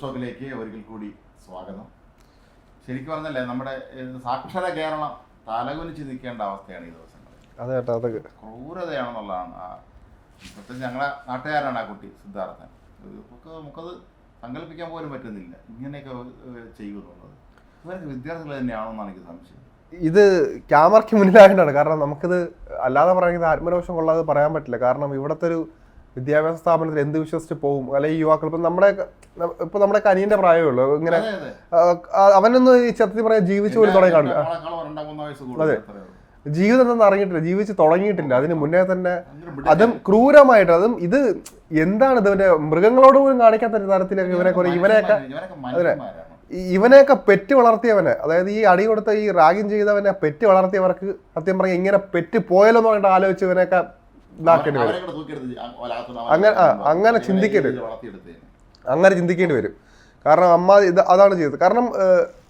സ്റ്റോക്കിലേക്ക് ഒരിക്കൽ കൂടി സ്വാഗതം. ശരിക്കും പറഞ്ഞല്ലേ നമ്മുടെ സാക്ഷര കേരളം തലകുനിച്ച് നിൽക്കേണ്ട അവസ്ഥയാണ് ഈ ദിവസങ്ങളിൽ അതെ കേട്ടോ അതൊക്കെ. ക്രൂരതയാണെന്നുള്ളതാണ്. ആ പ്രത്യേകിച്ച് ഞങ്ങളുടെ നാട്ടുകാരാണ് ആ കുട്ടി സിദ്ധാർത്ഥൻ. നമുക്ക് നമുക്കത് സങ്കല്പിക്കാൻ പോലും പറ്റുന്നില്ല. ഇങ്ങനെയൊക്കെ ചെയ്യുന്നുള്ളത്. ഇവരൊക്കെ വിദ്യാർത്ഥികൾ തന്നെയാണോന്നാണ് എനിക്ക് സംശയം. ഇത് ക്യാമറയ്ക്ക് മുന്നിലായിട്ടാണ് കാരണം നമുക്കിത് അല്ലാതെ പറയുന്നത് ആത്മരോഷം കൊള്ളാതെ പറയാൻ പറ്റില്ല. കാരണം ഇവിടുത്തെ ഒരു വിദ്യാഭ്യാസ സ്ഥാപനത്തിൽ എന്ത് വിശ്വസിച്ച് പോകും? അല്ലെങ്കിൽ യുവാക്കൾ ഇപ്പം നമ്മുടെ ഇപ്പൊ നമ്മുടെ കനിയന്റെ പ്രായമേ ഉള്ളൂ. ഇങ്ങനെ അതെ അതെ. അവനൊന്നും ഈ സത്യം പറയാൻ ജീവിച്ചു പോലും തുടങ്ങി കാണില്ല കൂടുതൽ ജീവിതം എന്തെന്ന് അറിഞ്ഞിട്ടില്ല. ജീവിച്ച് തുടങ്ങിയിട്ടില്ല. അതിന് മുന്നേ തന്നെ അതും ക്രൂരമായിട്ട് അതും ഇത് എന്താണ് ഇതിന്റെ മൃഗങ്ങളോട് പോലും കാണിക്കാത്ത തരത്തിലൊക്കെ ഇവനെ കുറെ ഇവനെയൊക്കെ അതെ. ഇവനെയൊക്കെ പെറ്റ് വളർത്തിയവനെ അതായത് ഈ അടി കൊടുത്ത ഈ റാഗിങ് ചെയ്തവനെ പെറ്റ് വളർത്തിയവർക്ക് സത്യം പറഞ്ഞാൽ ഇങ്ങനെ പെറ്റ് പോയാലോ എന്ന് പറഞ്ഞിട്ട് ആലോചിച്ച് ഇവനെയൊക്കെ ഇതാക്കേണ്ടി വരും. അങ്ങനെ- അങ്ങനെ ചിന്തിക്കേണ്ടി വരും. അങ്ങനെ ചിന്തിക്കേണ്ടി വരും. കാരണം അമ്മ ഇത് അതാണ് ചെയ്തത്. കാരണം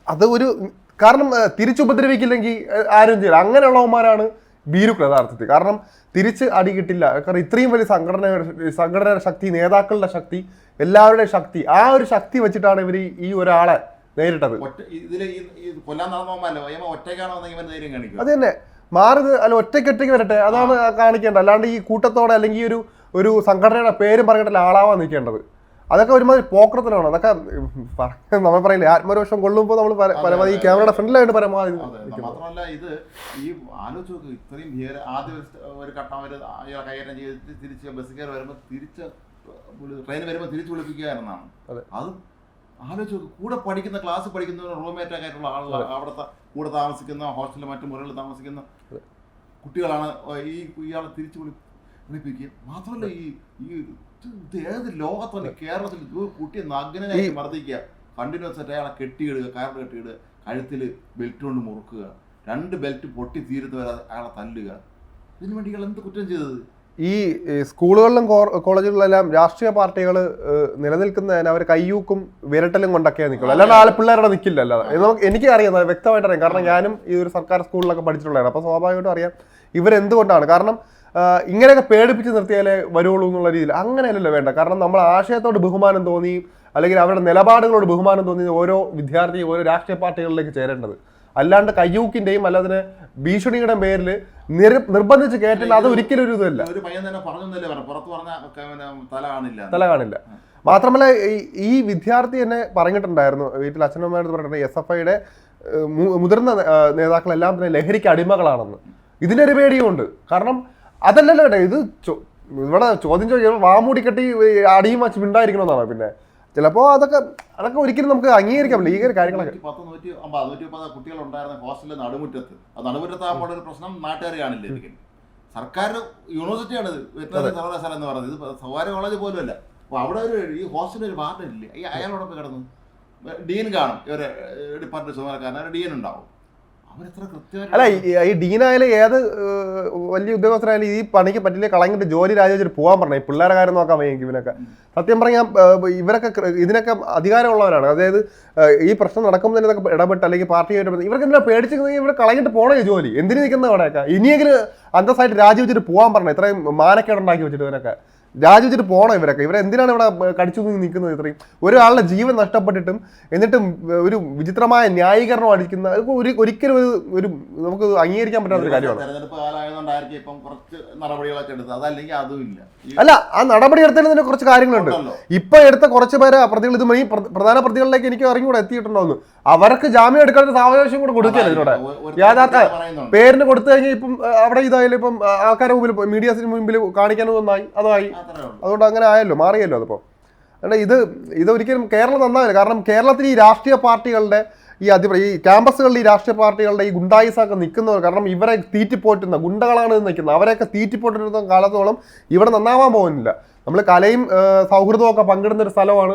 അത് ഒരു കാരണം തിരിച്ചുപദ്രവിക്കില്ലെങ്കിൽ ആരും ചെയ്യില്ല. അങ്ങനെയുള്ളവന്മാരാണ് ഭീരുക്കൾ യഥാർത്ഥത്തിൽ. കാരണം തിരിച്ച് അടി കിട്ടില്ല. കാരണം ഇത്രയും വലിയ സംഘടന സംഘടന ശക്തി നേതാക്കളുടെ ശക്തി എല്ലാവരുടെയും ശക്തി ആ ഒരു ശക്തി വെച്ചിട്ടാണ് ഇവർ ഈ ഒരാളെ നേരിട്ടത്. അത് തന്നെ. മാറുത് അല്ല ഒറ്റയ്ക്ക് ഒറ്റയ്ക്ക് വരട്ടെ. അതാണ് കാണിക്കേണ്ടത്. അല്ലാണ്ട് ഈ കൂട്ടത്തോടെ അല്ലെങ്കിൽ ഒരു ഒരു സംഘടനയുടെ പേരും പറഞ്ഞിട്ടല്ല ആളാവാൻ നിൽക്കേണ്ടത്. അതൊക്കെ ഒരുമാതിരി പോക്രത്തിലാണ്. അതൊക്കെ നമ്മൾ പറയില്ലേ ആത്മരോഷം കൊള്ളുമ്പോൾ നമ്മൾ പരമാവധി ഈ ക്യാമറയുടെ ഫ്രണ്ടിലായിട്ട് പരമാവധി മാത്രമല്ല ഇത് ഈ ആലോചിച്ച് നോക്ക് ഇത്രയും ഭീകര ആദ്യം ഒരു ഘട്ടം അവർ അയാളെ കൈകാര്യം ചെയ്ത് തിരിച്ച് ബസ് കയറി വരുമ്പോൾ തിരിച്ച് ട്രെയിൻ വരുമ്പോൾ തിരിച്ച് വിളിപ്പിക്കുക അതെ. അത് ആലോചിച്ച് കൂടെ പഠിക്കുന്ന ക്ലാസ് പഠിക്കുന്ന റൂംമേറ്റ് ആയിട്ടുള്ള ആളുകൾ അവിടുത്തെ കൂടെ താമസിക്കുന്ന ഹോസ്റ്റലിൽ മറ്റു മുറികളിൽ താമസിക്കുന്ന കുട്ടികളാണ് ഈ ഇയാളെ തിരിച്ചു വിളി വിളിപ്പിക്കുക. മാത്രമല്ല ഈ ഈ ഇത് ഏത് ലോകത്തല്ല കേരളത്തിൽ ഒരു കുട്ടിയെ നഗ്നനായി മർദ്ദിക്കുക. കണ്ടിന്യൂസ് ആയിട്ട് അയാളെ കെട്ടിയിടുക കയർ കെട്ടിയിടുക കഴുത്തിൽ ബെൽറ്റ് കൊണ്ട് മുറുക്കുക രണ്ട് ബെൽറ്റ് പൊട്ടി തീരുന്ന വരെ അയാളെ തല്ലുക. ഇതിനു വേണ്ടി ഇയാൾ എന്ത് കുറ്റം ചെയ്തത്? ഈ സ്കൂളുകളിലും കോളേജുകളിലെല്ലാം രാഷ്ട്രീയ പാർട്ടികൾ നിലനിൽക്കുന്നതിന് അവർ കയ്യൂക്കും വിരട്ടലും കൊണ്ടൊക്കെ നിൽക്കുള്ളൂ അല്ലാണ്ട് ആളെ പിള്ളേരുടെ നിൽക്കില്ല അല്ലാതെ. നമുക്ക് എനിക്ക് അറിയാം വ്യക്തമായിട്ട് അറിയാം കാരണം ഞാനും ഈ ഒരു സർക്കാർ സ്കൂളിലൊക്കെ പഠിച്ചിട്ടുള്ളതാണ്. അപ്പോൾ സ്വാഭാവികമായിട്ടും അറിയാം ഇവരെന്തുകൊണ്ടാണ്? കാരണം ഇങ്ങനെയൊക്കെ പേടിപ്പിച്ച് നിർത്തിയാലേ വരുള്ളൂ എന്നുള്ള രീതിയിൽ. അങ്ങനെയല്ലല്ലോ വേണ്ട. കാരണം നമ്മൾ ആശയത്തോട് ബഹുമാനം തോന്നി അല്ലെങ്കിൽ അവരുടെ നിലപാടുകളോട് ബഹുമാനം തോന്നി ഓരോ വിദ്യാർത്ഥിയും ഓരോ രാഷ്ട്രീയ പാർട്ടികളിലേക്ക് ചേരേണ്ടത്. അല്ലാണ്ട് കയ്യൂക്കിന്റെയും അല്ലാതെ ഭീഷണിയുടെ പേരിൽ നിർബന്ധിച്ച് കേട്ടില്ല അത് ഒരിക്കലും ഒരു ഇതല്ല തന്നെ തല കാണില്ല. മാത്രമല്ല ഈ- ഈ വിദ്യാർത്ഥി എന്നെ പറഞ്ഞിട്ടുണ്ടായിരുന്നു വീട്ടിൽ അച്ഛനമ്മയുടെ പറഞ്ഞിട്ടുണ്ട് എസ് എഫ് ഐയുടെ മുതിർന്ന നേതാക്കളെല്ലാം തന്നെ ലഹരിക്ക് അടിമകളാണെന്ന്. ഇതിനൊരു പേടിയുമുണ്ട്. കാരണം അതല്ലല്ലോ കേട്ടോ ഇത് ഇവിടെ ചോദ്യം ചോദിച്ചാൽ വാമൂടി കെട്ടി അടിയും വച്ച് മിണ്ടായിരിക്കണമെന്നാണ് പിന്നെ? ചിലപ്പോ അതൊക്കെ അതൊക്കെ ഒരിക്കലും നമുക്ക് അംഗീകരിക്കാൻ പറ്റില്ല ഈ ഒരു കാര്യങ്ങളൊക്കെ. പത്ത് നൂറ്റി അമ്പത് നൂറ്റി മുപ്പത് കുട്ടികൾ ഉണ്ടായിരുന്ന ഹോസ്റ്റലിലെ നടുമുറ്റത്ത്. ആ നടുമുറ്റത്താകുമ്പോൾ ഒരു പ്രശ്നം നാട്ടുകാർ കാണില്ല സർക്കാർ യൂണിവേഴ്സിറ്റിയാണ് വെറ്ററിനറി സർവകലാശാല എന്ന് പറയുന്നത്. ഇത് സ്വകാര്യ കോളേജ് പോലും അല്ല അപ്പോൾ അവിടെ ഒരു ഈ ഹോസ്റ്റലിൽ ഒരു വാർഡ് ഇല്ലേ. അയാളോടൊപ്പം കിടന്നു ഡീൻ കാണും. ഇവരെ ഡിപ്പാർട്ട്മെന്റ് ചുമതലക്കാരൻ ഒരു ഡീൻ ഉണ്ടാവും. അല്ല ഈ- ഡീനായാലും ഏത് വലിയ ഉദ്യോഗസ്ഥരായാലും ഈ പണിക്ക് പറ്റില്ല കളഞ്ഞിട്ട് ജോലി രാജിവെച്ചിട്ട് പോകാൻ പറഞ്ഞു ഈ പിള്ളേരെ കാര്യം നോക്കാൻ വയ്യെങ്കിൽ ഇവനൊക്കെ. സത്യം പറഞ്ഞാൽ ഇവരൊക്കെ ഇതിനൊക്കെ അധികാരമുള്ളവരാണ്. അതായത് ഈ പ്രശ്നം നടക്കുമ്പോൾ തന്നെ ഇതൊക്കെ ഇടപെട്ട് അല്ലെങ്കിൽ പാർട്ടിയായിട്ട് ഇടപെട്ട് ഇവർക്ക് എന്തിനാ പേടിച്ചിരുന്നെങ്കിൽ ഇവിടെ കളഞ്ഞിട്ട് പോണേ ജോലി. എന്തിനു നിൽക്കുന്ന അവിടെയൊക്കെ? ഇനിയെങ്കിലും അന്തസ്സായിട്ട് രാജിവെച്ചിട്ട് പോകാൻ പറഞ്ഞു ഇത്രയും മാനക്കേടുണ്ടാക്കി വെച്ചിട്ട് ഇവരൊക്കെ. രാജിവെച്ചിട്ട് പോകണം ഇവരൊക്കെ. ഇവരെ എന്തിനാണ് ഇവിടെ കടിച്ചു നിൽക്കുന്നത് ഇത്രയും? ഒരാളുടെ ജീവൻ നഷ്ടപ്പെട്ടിട്ടും എന്നിട്ടും ഒരു വിചിത്രമായ ന്യായീകരണം അടിക്കുന്ന ഒരു ഒരിക്കലും ഒരു ഒരു നമുക്ക് അംഗീകരിക്കാൻ പറ്റാത്ത ഒരു കാര്യമാണ്. അല്ല ആ നടപടി എടുത്തതിന് കുറച്ച് കാര്യങ്ങളുണ്ട്. ഇപ്പൊ എടുത്ത കുറച്ച് പേര് പ്രതികൾ ഇത് ഈ പ്രധാന പ്രതികളിലേക്ക് എനിക്ക് അറിഞ്ഞുകൂടെ എത്തിയിട്ടുണ്ടോന്ന് അവർക്ക് ജാമ്യം എടുക്കാൻ സാവകാശം കൂടെ കൊടുക്കില്ല ഇതിനോട്. യാഥാർത്ഥ പേരിന് കൊടുത്തു കഴിഞ്ഞാൽ ഇപ്പം അവിടെ ഇതായാലും ഇപ്പം ആൾക്കാരുടെ മുമ്പിൽ മീഡിയസിന് മുമ്പിൽ കാണിക്കാനും ഒന്നായി അതായി അതുകൊണ്ട് അങ്ങനെ ആയല്ലോ മാറിയല്ലോ അതിപ്പോ അതുകൊണ്ട് ഇത് ഇത് ഒരിക്കലും കേരളം നന്നാവില്ല. കാരണം കേരളത്തിൽ ഈ രാഷ്ട്രീയ പാർട്ടികളുടെ ഈ അതി ഈ ക്യാമ്പസുകളിൽ ഈ രാഷ്ട്രീയ പാർട്ടികളുടെ ഈ ഗുണ്ടായിസൊക്കെ നിൽക്കുന്നവർ കാരണം ഇവരെ തീറ്റിപ്പോറ്റുന്ന ഗുണ്ടകളാണ് നിൽക്കുന്നത്. അവരെയൊക്കെ തീറ്റിപ്പോറ്റുന്ന കാലത്തോളം ഇവിടെ നന്നാവാൻ പോകുന്നില്ല. നമ്മൾ കലയും സൗഹൃദമൊക്കെ സൗഹൃദവും ഒക്കെ പങ്കിടുന്ന ഒരു സ്ഥലമാണ്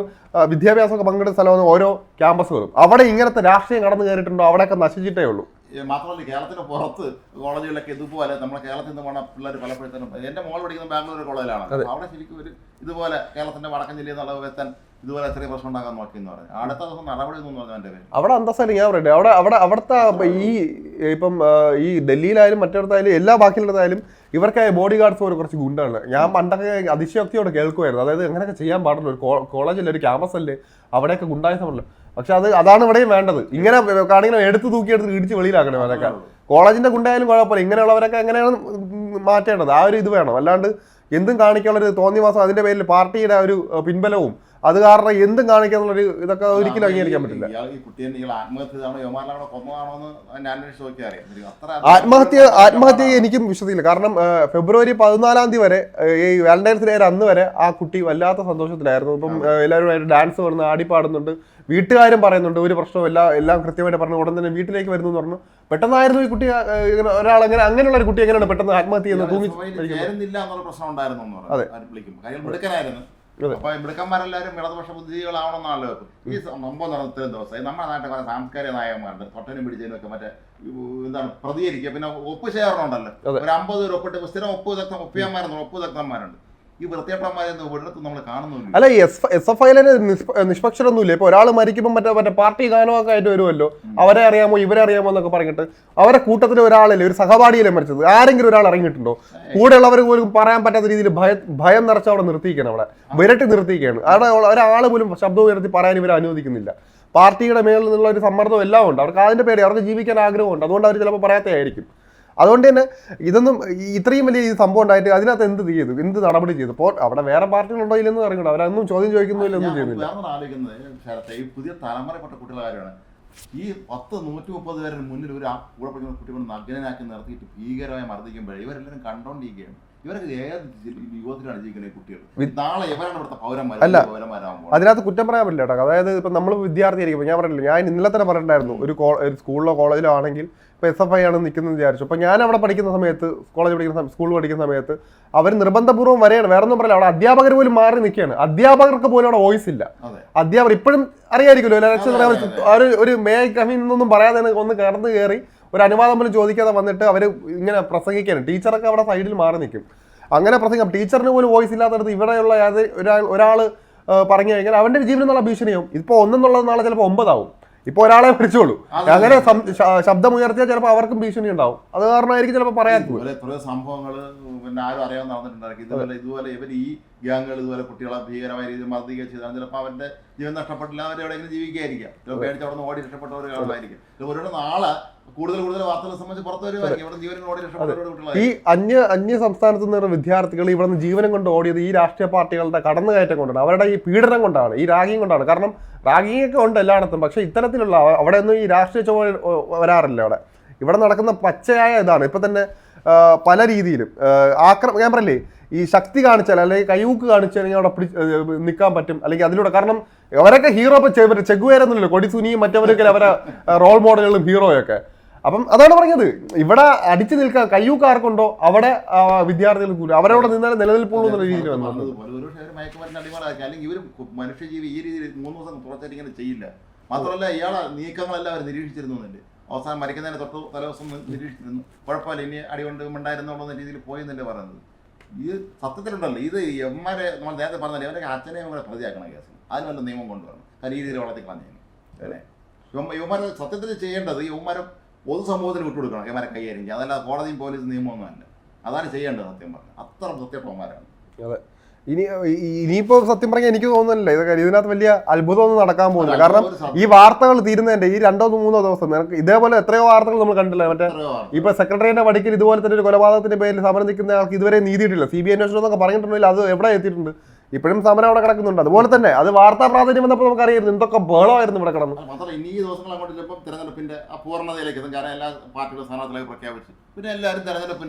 വിദ്യാഭ്യാസമൊക്കെ പങ്കിടുന്ന സ്ഥലമാണ് ഓരോ ക്യാമ്പസുകളും. അവിടെ ഇങ്ങനത്തെ രാഷ്ട്രീയം കടന്നു കയറിയിട്ടുണ്ടോ? അവിടെയൊക്കെ നശിച്ചിട്ടേ ഉള്ളൂ. മാത്രമല്ല കേരളത്തിന് പുറത്ത് കോളേജുകളിലൊക്കെ ഇതുപോലെ നമ്മുടെ കേരളത്തിൽ നിന്ന് പോണ പിള്ളേർ പലപ്പോഴത്തേനും എന്റെ മോൾ പഠിക്കുന്ന ബാംഗ്ലൂർ കോളേജിലാണ്. അവിടെ ശരിക്കും ഒരു ഇതുപോലെ കേരളത്തിന്റെ വടക്കൻ ജില്ലയിൽ നിന്നുള്ള എത്താൻ ഇതുപോലെ ചെറിയ പ്രശ്നം ഉണ്ടാക്കാൻ നോക്കി എന്ന് പറഞ്ഞു. അടുത്ത ദിവസം നടപടി എന്ന് പറഞ്ഞു എന്റെ പേര് അവിടെ ഞാൻ പറയട്ടെ. അവിടെ അവിടെ അവിടുത്തെ ഈ ഇപ്പം ഈ ഡൽഹിയിലായാലും മറ്റിടത്തായാലും എല്ലാ ബാക്കിയുള്ളതായാലും ഇവർക്കായ ബോഡി ഗാർഡ്സ് ഒരു കുറച്ച് ഗുണ്ടാണ്. ഞാൻ പണ്ടൊക്കെ അതിശയോക്തിയോടെ കേൾക്കുമായിരുന്നു അതായത് എങ്ങനെയൊക്കെ ചെയ്യാൻ പാടില്ല ഒരു കോളേജിൽ ഒരു ക്യാമ്പസ് അല്ലേ അവിടെയൊക്കെ ഗുണ്ടായുസമല്ലോ പക്ഷെ അത് അതാണ് ഇവിടെയും വേണ്ടത്. ഇങ്ങനെ കാണിങ്ങനെ എടുത്ത് തൂക്കിയെടുത്ത് ഇടിച്ച് വെളിയിലാക്കണം അതൊക്കെ കോളേജിന്റെ ഗുണ്ടായാലും കുഴപ്പമില്ല. ഇങ്ങനെയുള്ളവരൊക്കെ എങ്ങനെയാണ് മാറ്റേണ്ടത്? ആ ഒരു ഇത് വേണം. അല്ലാണ്ട് എന്തും കാണിക്കാനുള്ളൊരു തോന്നിവാസം അതിന്റെ പേരിൽ പാർട്ടിയുടെ ഒരു പിൻബലവും അത് കാരണം എന്തും കാണിക്കാന്നുള്ളൊരു ഇതൊക്കെ ഒരിക്കലും അംഗീകരിക്കാൻ പറ്റില്ല. ആത്മഹത്യ ആത്മഹത്യ എനിക്കും വിശ്വസിക്കില്ല. കാരണം ഫെബ്രുവരി പതിനാലാം തീയതി വരെ ഈ വാലന്റൈൻസ് ഡേ അന്ന് വരെ ആ കുട്ടി വല്ലാത്ത സന്തോഷത്തിലായിരുന്നു. ഇപ്പം എല്ലാവരും ഡാൻസ് വരുന്നു ആടി പാടുന്നുണ്ട് വീട്ടുകാരും പറയുന്നുണ്ട് ഒരു പ്രശ്നവും എല്ലാം എല്ലാം കൃത്യമായിട്ട് പറഞ്ഞു ഉടൻ തന്നെ വീട്ടിലേക്ക് വരുന്നു എന്ന് പറഞ്ഞു. പെട്ടെന്നായിരുന്നു ഈ കുട്ടി ഇങ്ങനെ ഒരാൾ അങ്ങനെ അങ്ങനെയുള്ള ഒരു കുട്ടി എങ്ങനെയാണ് പെട്ടെന്ന് ആത്മഹത്യ ചെയ്യുന്നത് തൂങ്ങി അതെ. അപ്പൊ മിടുക്കന്മാരെല്ലാവരും ഇടതുപക്ഷ ബുദ്ധികളാവണമെന്നാണല്ലോ ഈ സംഭവം നടന്ന ഇത്രയും ദിവസം നമ്മുടെ നാട്ടിൽ കുറെ സാംസ്കാരിക നായകന്മാരുണ്ട്. തൊട്ടനും പിടിച്ചതിനും ഒക്കെ മറ്റേ എന്താണ് പ്രതികരിക്കുക. പിന്നെ ഒപ്പ് ശേഖരണം ഉണ്ടല്ലോ ഒരു അമ്പത് പേര് ഒപ്പിട്ട് സ്ഥിരം ഒപ്പ് വിദഗ്ധ ഒപ്പിയന്മാരുണ്ട് ഒപ്പ് വിദഗ്ധന്മാരുണ്ട് ഈ വൃത്തിയട്ടന്മാരെയൊന്നും ഒരിടത്തും നമ്മൾ അല്ല എസ് എസ് എഫ് ഐയിലെ നിഷ്പക്ഷരൊന്നുമില്ല. ഇപ്പൊ ഒരാൾ മരിക്കുമ്പോൾ മറ്റേ മറ്റേ പാർട്ടി ഗാനമൊക്കെ ആയിട്ട് വരുമല്ലോ. അവരെ അറിയാമോ? ഇവരെ അറിയാമോ എന്നൊക്കെ പറഞ്ഞിട്ട് അവരെ കൂട്ടത്തിൽ ഒരാളല്ലേ? ഒരു സഹപാഠിയിലെ മരിച്ചത്? ആരെങ്കിലും ഒരാൾ ഇറങ്ങിയിട്ടുണ്ടോ? കൂടെയുള്ളവർ പോലും പറയാൻ പറ്റാത്ത രീതിയിൽ ഭയം ഭയം നിറച്ച് അവിടെ നിർത്തിയിരിക്കണം അവിടെ. വിരട്ടി നിർത്തിയിരിക്കുകയാണ്. അവിടെ ഒരാൾ പോലും ശബ്ദം ഉയർത്തി പറയാൻ ഇവർ അനുവദിക്കുന്നില്ല. പാർട്ടിയുടെ മേളിൽ നിന്നുള്ള ഒരു സമ്മർദ്ദം എല്ലാം ഉണ്ട്. അവർക്ക് അതിന്റെ പേടി അവർക്ക് ജീവിക്കാൻ ആഗ്രഹമുണ്ട്. അതുകൊണ്ട് അവർ ചിലപ്പോൾ പറയാത്തതായിരിക്കും. അതുകൊണ്ട് തന്നെ ഇതൊന്നും ഇത്രയും വലിയ ഈ സംഭവം ഉണ്ടായിട്ട് അതിനകത്ത് എന്ത് ചെയ്തു? എന്ത് നടപടി ചെയ്തു? ഇപ്പോൾ അവിടെ വേറെ പാർട്ടികളുണ്ടോ ഇല്ലെന്ന് അറിയണം അവരൊന്നും ചോദ്യം ചോദിക്കുന്നില്ല ഒന്നും ചെയ്യുന്നില്ല. ആലോചിക്കുന്നത് ഈ പുതിയ തലമുറപ്പെട്ട കുട്ടികളുടെ കാര്യമാണ്. ഈ പത്ത് നൂറ്റി മുപ്പത് പേരുടെ മുന്നിൽ ഒരു ആ കൂടെ പഠിക്കുന്ന കുട്ടികൾ നഗ്നനാക്കി നിർത്തിയിട്ട് ഭീകരമായി മർദ്ദിക്കുമ്പോഴേ ഇവരെല്ലാവരും കണ്ടോണ്ടിരിക്കുകയാണ്. ഇവരൊക്കെ ഏത് യുവത്തിലാണ് ജീവിക്കുന്നത് ഈ കുട്ടികൾ? നാളെ ഇവരാണ് ഇവിടുത്തെ പൗരന്മാർ അല്ല. പൗരന്മാരാകുമ്പോൾ അതിനകത്ത് കുറ്റം പറയാൻ പറ്റില്ല കേട്ടോ. അതായത് ഇപ്പം നമ്മൾ വിദ്യാർത്ഥി ആയിരിക്കും ഞാൻ പറഞ്ഞില്ല ഞാൻ ഇന്നലെ തന്നെ പറഞ്ഞിട്ടുണ്ടായിരുന്നു. ഒരു സ്കൂളിലോ കോളേജിലോ ആണെങ്കിൽ ഇപ്പോൾ എസ് എഫ് ഐ ആണ് നിൽക്കുന്നത് വിചാരിച്ചു. അപ്പോൾ ഞാൻ അവിടെ പഠിക്കുന്ന സമയത്ത് കോളേജ് പഠിക്കുന്ന സ്കൂൾ പഠിക്കുന്ന സമയത്ത് അവർ നിർബന്ധപൂർവം വരെയാണ്. വേറെ ഒന്നും പറയില്ല. അവിടെ അധ്യാപകർ പോലും മാറി നിൽക്കുകയാണ്. അധ്യാപകർക്ക് പോലും അവിടെ വോയിസ് ഇല്ല. അധ്യാപകർ ഇപ്പോഴും അതെ, ഒരു ഒരു മേ കമ്മിൻ എന്നൊന്നും പറയാതെ ഒന്ന് കടന്നു കയറി ഒരു അനുവാദം പോലും ചോദിക്കാതെ വന്നിട്ട് അവർ ഇങ്ങനെ പ്രസംഗിക്കാനും ടീച്ചറൊക്കെ അവിടെ സൈഡിൽ മാറി നിൽക്കും അങ്ങനെ പ്രസംഗം ടീച്ചറിന് പോലും വോയിസ് ഇല്ലാത്തടത്ത് ഇവിടെയുള്ള ഒരാൾ ഒരാൾ പറഞ്ഞു കഴിഞ്ഞാൽ അവന്റെ ജീവനം നല്ല ഭീഷണിയാവും. ഇപ്പോൾ ഒന്നെന്നുള്ളത് നാളെ ചിലപ്പോൾ ഒമ്പതാവും. ഇപ്പോൾ ഒരാളെ പിടിച്ചോളൂ അങ്ങനെ ശബ്ദമുയർത്തിയാൽ ചിലപ്പോൾ അവർക്കും ഭീഷണി ഉണ്ടാവും. അത് കാരണമായിരിക്കും ചിലപ്പോൾ പറയാത്തത്. സംഭവങ്ങൾ പിന്നെ ആരും അറിയാൻ നടന്നിട്ടുണ്ടായിരിക്കും. ഇതുപോലെ ഇതുപോലെ ഇവർ ഈ ഗ്യാങ്ങുകൾ ഇതുപോലെ കുട്ടികളെ ഭീകരമായ രീതിയിൽ മർദ്ദിക്കുക ചെയ്താൽ ചിലപ്പോൾ അവന്റെ ജീവൻ നഷ്ടപ്പെട്ടില്ല അവർ എവിടെയെങ്കിലും ജീവിക്കുകയായിരിക്കാം. ചിലപ്പോൾ പേടിച്ച് അവിടെ നിന്ന് ഓടി രക്ഷപ്പെട്ടവർ കാണുമായിരിക്കും. ഒരു നാളെ കൂടുതൽ കൂടുതൽ വാർത്തകളെ സംബന്ധിച്ച് പുറത്തു വരുമായിരിക്കും ഇവിടെ ജീവനും ഓടി രക്ഷപ്പെട്ടവരുടെ ഈ അന്യ അന്യ സംസ്ഥാനത്ത് നിന്നുള്ള വിദ്യാർത്ഥികൾ ഇവിടെ നിന്ന് ജീവനം കൊണ്ട് ഓടിയത് ഈ രാഷ്ട്രീയ പാർട്ടികളുടെ കടന്നുകയറ്റം കൊണ്ടാണ്. അവരുടെ ഈ പീഡനം കൊണ്ടാണ് ഈ റാഗിങ് കൊണ്ടാണ്. കാരണം റാഗിങ് ഒക്കെ ഉണ്ട് എല്ലായിടത്തും പക്ഷെ ഇത്തരത്തിലുള്ള അവ- അവിടെ ഒന്നും ഈ രാഷ്ട്രീയ ചുമ വരാറില്ല അവിടെ. ഇവിടെ നടക്കുന്ന പച്ചയായ ഇതാണ്. ഇപ്പൊ തന്നെ പല രീതിയിലും ആക്രമ ഞാൻ പറയില്ലേ ഈ ശക്തി കാണിച്ചാൽ അല്ലെങ്കിൽ കൈവൂക്ക് കാണിച്ചാൽ അവിടെ പിടി നിൽക്കാൻ പറ്റും. അല്ലെങ്കിൽ അതിലൂടെ. കാരണം അവരൊക്കെ ഹീറോ ഇപ്പം ചെഗുവേരൊന്നുമില്ല കൊടി സുനിയും മറ്റവരൊക്കെ അവരെ റോൾ മോഡലുകളും ഹീറോയൊക്കെ അപ്പം അതാണ് പറഞ്ഞത്. ഇവിടെ അടിച്ചു നിൽക്കാൻ കയ്യൂക്ക് ആർക്കുണ്ടോ? അവിടെ വിദ്യാർത്ഥികൾ കൂടി. അവരവിടെ നിന്നാലും നിലനിൽപ്പുള്ളൂ എന്നുള്ള രീതിയിൽ വന്നത്. അല്ലെങ്കിൽ ഇവരും മനുഷ്യജീവി ഈ രീതിയിൽ മൂന്ന് ദിവസം ഇങ്ങനെ ചെയ്യില്ല. മാത്രമല്ല ഇയാളെ നീക്കങ്ങളെല്ലാം അവർ നിരീക്ഷിച്ചിരുന്നുണ്ട് അവസാനം മരിക്കുന്നതിന് തൊട്ട് തലേ ദിവസം നിരീക്ഷിച്ചിരുന്നു. കുഴപ്പമില്ല. ഇനി അടികൊണ്ട് ഉണ്ടായിരുന്നുള്ളൂ എന്ന രീതിയിൽ പോയെന്നല്ലേ പറയുന്നത്. ഇത് സത്യത്തിലുണ്ടല്ലോ. ഇത് എമ്മാരെ നമ്മൾ നേരത്തെ പറഞ്ഞില്ലേ ഇവരൊക്കെ അച്ഛനെ കൂടെ പ്രതിയാക്കണം കേസ്. അതിന് വല്ല നിയമം കൊണ്ടുവരണം. കാരണം രീതിയിൽ വളർത്തി കളഞ്ഞു അല്ലേ? യുവമാരെ സത്യത്തിൽ ചെയ്യേണ്ടത് യുവമാരെ പൊതുസമൂഹത്തിന് വിട്ടുകൊടുക്കണം യുവമാരെ ചെയ്യുക അതല്ല കോടതിയും പോലീസും നിയമമൊന്നും അല്ല. അതാണ് ചെയ്യേണ്ടത് സത്യം പറഞ്ഞത് അത്ര സത്യപ്രമാരാണ് അതെ. ഇനി ഇനിയിപ്പോ സത്യം പറഞ്ഞാൽ എനിക്ക് തോന്നുന്നില്ല. ഇത് ഇതിനകത്ത് വലിയ അത്ഭുതമൊന്നും നടക്കാൻ പോകുന്നില്ല. കാരണം ഈ വാർത്തകൾ തീരുന്നതിന്റെ ഈ രണ്ടോ മൂന്നോ ദിവസം നിനക്ക് ഇതേപോലെ എത്രയോ വാർത്തകൾ നമ്മൾ കണ്ടില്ല മറ്റേ ഇപ്പൊ സെക്രട്ടറിയുടെ വടിക്കൽ ഇതുപോലെ തന്നെ ഒരു കൊലപാതകത്തിന്റെ പേരിൽ സമരം നിൽക്കുന്ന ആൾക്ക് ഇതുവരെ നീതിയിട്ടില്ല സി ബി അന്വേഷണം എന്നൊക്കെ പറഞ്ഞിട്ടുണ്ടെങ്കിൽ അത് എവിടെ എത്തിയിട്ടുണ്ട്? ഇപ്പോഴും സമരം അവിടെ കിടക്കുന്നുണ്ട്. അതുപോലെ തന്നെ അത് വാർത്താ പ്രാധാന്യം വന്നപ്പോൾ നമുക്ക് അറിയായിരുന്നു എന്തൊക്കെ ബഹളമായിരുന്നു ഇവിടെ കിടന്നു. മാത്രമല്ല ഇനി ഈ ദിവസങ്ങൾ അങ്ങോട്ട് ചിലപ്പോൾ തെരഞ്ഞെടുപ്പിന്റെ അപൂർണതയിലേക്ക് കാരണം എല്ലാ പാർട്ടികളും സ്ഥാനാർത്ഥികളെ പ്രഖ്യാപിച്ചു.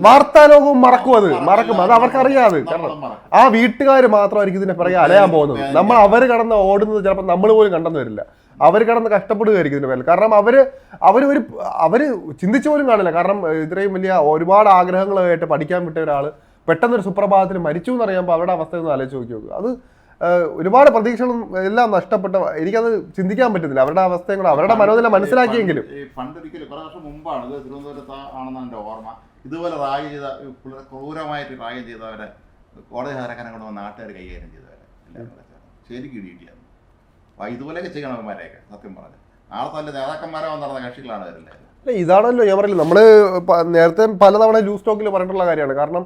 വാർത്താലോകവും മറക്കും അത്. മറക്കും. അത് അവർക്ക് അറിയാതെ കാരണം ആ വീട്ടുകാർ മാത്രമായിരിക്കും ഇതിനെ പിറകെ അലയാൻ പോകുന്നത്. നമ്മൾ അവർ കടന്ന് ഓടുന്നത് ചിലപ്പോൾ നമ്മൾ പോലും കണ്ടെന്ന് വരില്ല. അവർ കടന്ന് കഷ്ടപ്പെടുകയായിരിക്കും ഇതിന്റെ പേരിൽ കാരണം അവർ അവർ ഒരു അവർ ചിന്തിച്ചു പോലും കാണില്ല. കാരണം ഇത്രയും വലിയ ഒരുപാട് ആഗ്രഹങ്ങളായിട്ട് പഠിക്കാൻ വിട്ട ഒരാൾ പെട്ടെന്നൊരു സുപ്രഭാതത്തിൽ മരിച്ചു എന്ന് അറിയുമ്പോൾ അവരുടെ അവസ്ഥ ഒന്ന് ആലോചിച്ച് നോക്കി നോക്കുക അത് ഒരുപാട് പ്രതീക്ഷകളും എല്ലാം നഷ്ടപ്പെട്ട എനിക്കത് ചിന്തിക്കാൻ പറ്റുന്നില്ല അവരുടെ അവസ്ഥയും കൂടെ അവരുടെ മനോനില മനസ്സിലാക്കിയെങ്കിലും. പണ്ടൊരിക്കലും കുറെ വർഷം മുമ്പാണ് ഇത് തിരുവനന്തപുരത്ത് ആണെന്ന് എന്റെ ഓർമ്മ. ഇതുപോലെ റാഗ് ചെയ്ത ക്രൂരമായിട്ട് റാഗ് ചെയ്തവരെ കോടതി ഹാരക്കാനെ കൊണ്ട് നാട്ടുകാർ കൈകാര്യം ചെയ്തവരെ ശരിക്കും ഇടിയിട്ടിയാണ് ഇതുപോലെയൊക്കെ ചെയ്യണം അവന്മാരെയൊക്കെ സത്യം പറഞ്ഞു തന്നെ നേതാക്കന്മാരെ വന്നിരുന്ന കക്ഷികളാണ് അവരെല്ലാവരും. അല്ല, ഇതാണല്ലോ ഞാൻ പറയില്ല നമ്മൾ നേരത്തെ പലതവണ ലൂസ് ടോക്കിൽ പറഞ്ഞിട്ടുള്ള കാര്യമാണ്. കാരണം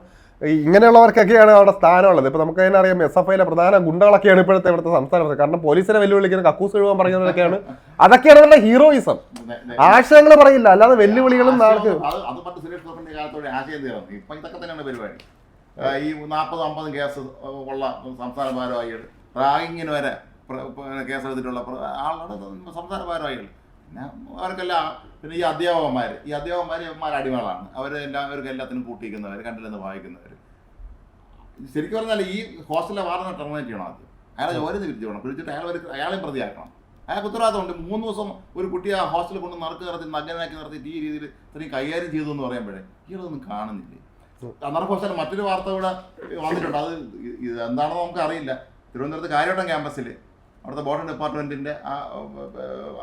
ഇങ്ങനെയുള്ളവർക്കൊക്കെയാണ് അവിടെ സ്ഥാനമുള്ളത്. ഇപ്പൊ നമുക്ക് തന്നെ അറിയാം എസ് എഫ് ഐയിലെ പ്രധാന ഗുണ്ടകളൊക്കെയാണ് ഇപ്പോഴത്തെ ഇവിടുത്തെ സംസ്ഥാന. കാരണം പോലീസിനെ വെല്ലുവിളിക്കുന്ന കക്കൂസ് എഴുതാൻ പറയുന്നതൊക്കെയാണ് അതൊക്കെയാണ് അവരുടെ ഹീറോയിസം. ആശയങ്ങൾ പറയില്ല. അല്ലാതെ വെല്ലുവിളികളും നാളെ ഈ നാൽപ്പതും അമ്പതും കേസ് ഉള്ള സംസ്ഥാന ഭാരവാഹികൾ റാഗിങ്ങിന് വരെ കേസെടുത്തിട്ടുള്ള ആളാണ് സംസ്ഥാന ഭാരവാഹികൾ. പിന്നെ അവർക്കെല്ലാം പിന്നെ ഈ അധ്യാപകന്മാർ ഈ അധ്യാപകന്മാർ ഇവന്മാർ അടിമകളാണ്. അവർ എല്ലാവർക്കും എല്ലാത്തിനും കൂട്ടിക്കുന്നവർ കണ്ടില്ലെന്ന് വായിക്കുന്നവർ ശരിക്കും പറഞ്ഞാൽ ഈ ഹോസ്റ്റലിലെ വാർഡ് ടെർമിനേറ്റ് ചെയ്യണം ആദ്യം. അയാളെ ജോലി തിരിച്ചു വേണം പിടിച്ചിട്ട് അയാൾ അയാളെയും പ്രതിയാക്കണം. അയാൾക്ക് ഉത്തരവാദിത്തമുണ്ട് മൂന്ന് ദിവസം ഒരു കുട്ടിയെ ആ ഹോസ്റ്റലിൽ കൊണ്ട് നറുക്ക് നടത്തി നഗ്നനാക്കി നടത്തിയിട്ട് ഈ രീതിയിൽ ഇത്രയും കൈകാര്യം ചെയ്തു എന്ന് പറയുമ്പോഴേ ഇയാളൊന്നും കാണുന്നില്ലേ? അന്നേരം ഹോസ്റ്റലിൽ മറ്റൊരു വാർത്ത കൂടെ വന്നിട്ടുണ്ട്. അത് എന്താണെന്ന് നമുക്ക് അറിയില്ല തിരുവനന്തപുരത്ത് കാര്യവട്ടം ക്യാമ്പസിൽ അവിടുത്തെ ബോട്ടൺ ഡിപ്പാർട്ട്മെന്റിന്റെ ആ